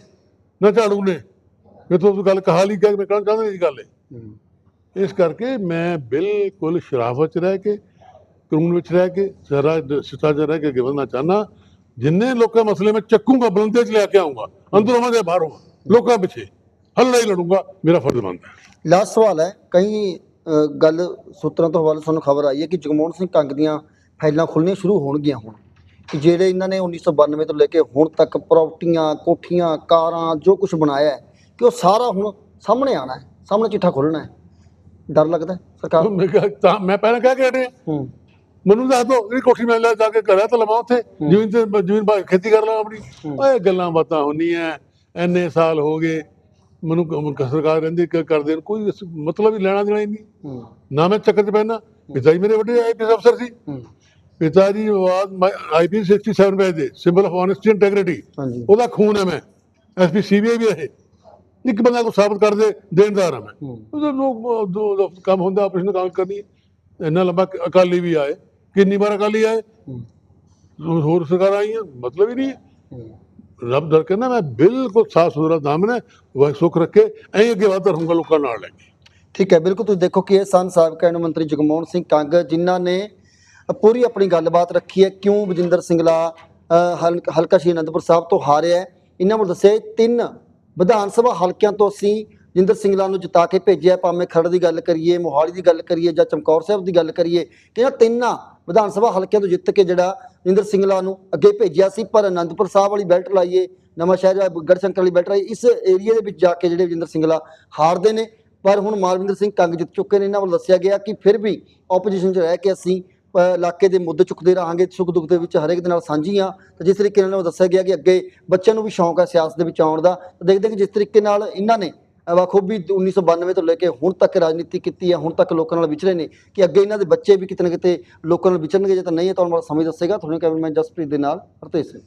S2: ਨਾ ਝਾੜੂ ਨੇ। ਮੈਂ ਤੋਂ ਗੱਲ ਕਹਾ ਲਈ ਕਿ ਮੈਂ ਕਹਿਣਾ ਚਾਹੁੰਦਾ ਨਹੀਂ ਸੀ ਗੱਲ ਇਸ ਕਰਕੇ ਮੈਂ ਬਿਲਕੁਲ ਸ਼ਰਾਫਤ ਰਹਿ ਕੇ ਕਾਨੂੰਨ ਵਿੱਚ ਰਹਿ ਕੇ ਜ਼ਰਾ ਜਿਹਾ ਰਹਿ ਕੇ ਅੱਗੇ ਵਧਣਾ ਚਾਹਨਾ ਜਿੰਨੇ ਲੋਕਾਂ ਮਸਲੇ ਮੈਂ ਚੱਕੂਗਾ ਬਲੰਦੇ 'ਚ ਲੈ ਕੇ ਆਉਂਗਾ ਅੰਦਰੋਂ ਮੈਂ ਬਾਹਰੋਂ ਲੋਕਾਂ ਪਿੱਛੇ ਹੱਲ ਨਹੀਂ ਲੜੂੰਗਾ ਮੇਰਾ ਫਰਜ਼ ਬਣਦਾ ਹੈ।
S1: ਲਾਸਟ ਸਵਾਲ ਹੈ ਕਈ ਗੱਲ ਸੂਤਰਾਂ ਤੋਂ ਹਵਾਲੇ ਸਾਨੂੰ ਖਬਰ ਆਈ ਹੈ ਕਿ ਜਗਮੋਹਨ ਸਿੰਘ ਕੰਗ ਦੀਆਂ ਫਾਈਲਾਂ ਖੁੱਲ੍ਹਣੀਆਂ ਸ਼ੁਰੂ ਹੋਣਗੀਆਂ ਹੁਣ। ਕਿ ਜਿਹੜੇ ਇਹਨਾਂ ਨੇ 1992 ਤੋਂ ਲੈ ਕੇ ਹੁਣ ਤੱਕ ਪ੍ਰਾਪਰਟੀਆਂ ਕੋਠੀਆਂ ਕਾਰਾਂ ਜੋ ਕੁਝ ਬਣਾਇਆ ਹੈ ਕਿ ਉਹ ਸਾਰਾ ਹੁਣ ਸਾਹਮਣੇ ਆਣਾ ਹੈ ਸਾਹਮਣੇ ਚਿੱਠਾ ਖੋਲਣਾ ਹੈ। ਡਰ ਲੱਗਦਾ ਹੈ ਸਰਕਾਰ
S2: ਮੈਂ ਕਿਹਾ ਤਾਂ ਮੈਂ ਪਹਿਲਾਂ ਕਹਿ ਕੇ ਹਟਿਆ।
S1: ਹੂੰ।
S2: ਮੈਨੂੰ ਦੱਸ ਦੋ ਇਹ ਕੋਠੀ ਮੈਂ ਲੈ ਜਾ ਕੇ ਘਰਾਂ ਤਾਂ ਲਵਾਂ ਉੱਥੇ ਜ਼ਮੀਨ ਤੇ ਜ਼ਮੀਨ ਬਾ ਖੇਤੀ ਕਰ ਲਾਂ ਆਪਣੀ। ਓਏ ਗੱਲਾਂ ਬਾਤਾਂ ਹੁੰਦੀਆਂ ਐਨੇ ਸਾਲ ਹੋ ਗਏ ਮੈਨੂੰ ਸਰਕਾਰ ਰਹਿੰਦੀ ਕਰਦੇ ਕੋਈ ਮਤਲਬ ਹੀ ਲੈਣਾ ਦੇਣਾ ਹੀ ਨਹੀਂ। ਨਾ ਮੈਂ ਚੱਕਰ ਚ ਪੈਣਾ ਪਿਤਾ ਜੀ ਮੇਰੇ ਵੱਡੇ ਆਈਪੀਐਸ ਅਫਸਰ ਸੀ। ਪਿਤਾ ਜੀ ਵਾਸ ਆਈਪੀਐਸ 67 ਬੈਚ ਦੇ symbol of honesty and integrity ਉਹਦਾ ਖੂਨ ਹੈ ਮੈਂ ਐਸਪੀ ਸੀਬੀਆਈ ਵੀ ਰਹੇ ਇੱਕ ਬੰਦਾ ਕੋ ਸਾਬਤ ਕਰ ਦੇ ਦੇਣਦਾਰ ਹਾਂ ਮੈਂ। ਉਹਦਾ ਲੋਕ ਕੰਮ ਹੁੰਦਾ ਆਪਰੇਸ਼ਨ ਕਰਨੀ। ਇੰਨਾ ਲੰਬਾ ਅਕਾਲੀ ਵੀ ਆਏ। ਕਿੰਨੀ ਵਾਰ ਅਕਾਲੀ ਆਏ? ਹੋਰ ਸਰਕਾਰਾਂ ਆਈਆਂ? ਮਤਲਬ ਹੀ ਨਹੀਂ ਰੱਬ ਦਰ ਕਹਿੰਦਾ ਮੈਂ ਬਿਲਕੁਲ ਸਾਫ਼ ਸੁਥਰਾ ਦਾਮਨ ਹੈ ਵਹ ਸੁੱਖ ਰੱਖੇ ਐਂ ਅੱਗੇ ਵਧਦਾ ਰਹੂੰਗਾ ਲੋਕਾਂ ਨਾਲ ਲੈ ਕੇ।
S1: ਠੀਕ ਹੈ ਬਿਲਕੁਲ ਤੁਸੀਂ ਦੇਖੋ ਕਿ ਇਹ ਸਨ ਸਾਬਕਾ ਕੈਬਨਿਟ ਮੰਤਰੀ ਜਗਮੋਹਨ ਸਿੰਘ ਕੰਗ ਜਿਨ੍ਹਾਂ ਨੇ ਪੂਰੀ ਆਪਣੀ ਗੱਲਬਾਤ ਰੱਖੀ ਹੈ ਕਿਉਂ ਅ, ਹਲ- ਹਲਕਾ ਸ਼੍ਰੀ ਅਨੰਦਪੁਰ ਸਾਹਿਬ ਤੋਂ ਹਾਰਿਆ। ਇਹਨਾਂ ਵੱਲ ਦੱਸਿਆ ਤਿੰਨ ਵਿਧਾਨ ਸਭਾ ਹਲਕਿਆਂ ਤੋਂ ਅਸੀਂ ਜਿੰਦਰ ਸਿੰਗਲਾ ਨੂੰ ਜਿਤਾ ਕੇ ਭੇਜਿਆ ਭਾਵੇਂ ਖਰੜ ਦੀ ਗੱਲ ਕਰੀਏ ਮੋਹਾਲੀ ਦੀ ਗੱਲ ਕਰੀਏ ਜਾਂ ਚਮਕੌਰ ਸਾਹਿਬ ਦੀ ਗੱਲ ਕਰੀਏ ਕਿ ਇਹਨਾਂ ਤਿੰਨਾਂ ਵਿਧਾਨ ਸਭਾ ਹਲਕਿਆਂ ਤੋਂ ਜਿੱਤ ਕੇ ਜਿਹੜਾ ਜਿੰਦਰ ਸਿੰਗਲਾ ਨੂੰ ਅੱਗੇ ਭੇਜਿਆ ਸੀ, ਪਰ ਅਨੰਦਪੁਰ ਸਾਹਿਬ ਵਾਲੀ ਬੈਲਟ ਲਾਈਏ, ਨਵਾਂ ਸ਼ਹਿਰ ਜਾਂ ਗੜਸ਼ੰਕਰ ਵਾਲੀ ਬੈਲਟ ਲਾਈਏ, ਇਸ ਏਰੀਆ ਦੇ ਵਿੱਚ ਜਾ ਕੇ ਜਿਹੜੇ ਵਿਜਿੰਦਰ ਸਿੰਗਲਾ ਹਾਰਦੇ ਨੇ, ਪਰ ਹੁਣ ਮਾਲਵਿੰਦਰ ਸਿੰਘ ਕੰਗ ਜਿੱਤ ਚੁੱਕੇ ਨੇ। ਇਹਨਾਂ ਵੱਲ ਦੱਸਿਆ ਗਿਆ ਕਿ ਫਿਰ ਵੀ ਆਪੋਜੀਸ਼ਨ 'ਚ ਰਹਿ ਕੇ ਅਸੀਂ ਇਲਾਕੇ ਦੇ ਮੁੱਦੇ ਚੁੱਕਦੇ ਰਹਾਂਗੇ, ਸੁੱਖ ਦੁੱਖ ਦੇ ਵਿੱਚ ਹਰੇਕ ਦੇ ਨਾਲ ਸਾਂਝੀ ਹਾਂ। ਤੇ ਜਿਸ ਤਰੀਕੇ ਨਾਲ ਉਹ ਦੱਸਿਆ ਗਿਆ ਕਿ ਅੱਗੇ ਬੱਚਿਆਂ ਨੂੰ ਵੀ ਸ਼ੌਂਕ ਹੈ ਸਿਆਸਤ ਦੇ ਵਿੱਚ ਆਉਣ ਦਾ ਦੇਖਦੇ ਕਿ ਜਿਸ ਤਰੀਕੇ ਨਾਲ ਇਹਨਾਂ ਨੇ ਬਖੂਬੀ 1992 ਤੋਂ ਲੈ ਕੇ ਹੁਣ ਤੱਕ ਰਾਜਨੀਤੀ ਕੀਤੀ ਹੈ, ਹੁਣ ਤੱਕ ਲੋਕਾਂ ਨਾਲ ਵਿਚਰੇ ਨੇ ਕਿ ਅੱਗੇ ਇਹਨਾਂ ਦੇ ਬੱਚੇ ਵੀ ਕਿਤੇ ਨਾ ਕਿਤੇ ਲੋਕਾਂ ਨਾਲ ਵਿਚਰਨਗੇ, ਜੇ ਤਾਂ ਨਹੀਂ ਹੈ ਤਾਂ ਆਉਣ ਵਾਲਾ ਸਮੇਂ ਦੱਸੇਗਾ। ਤੁਹਾਨੂੰ ਕੈਮਰਾਮੈਨ ਜਸਪ੍ਰੀਤ ਦੇ ਨਾਲ ਹਰਤੇਜ ਸਿੰਘ।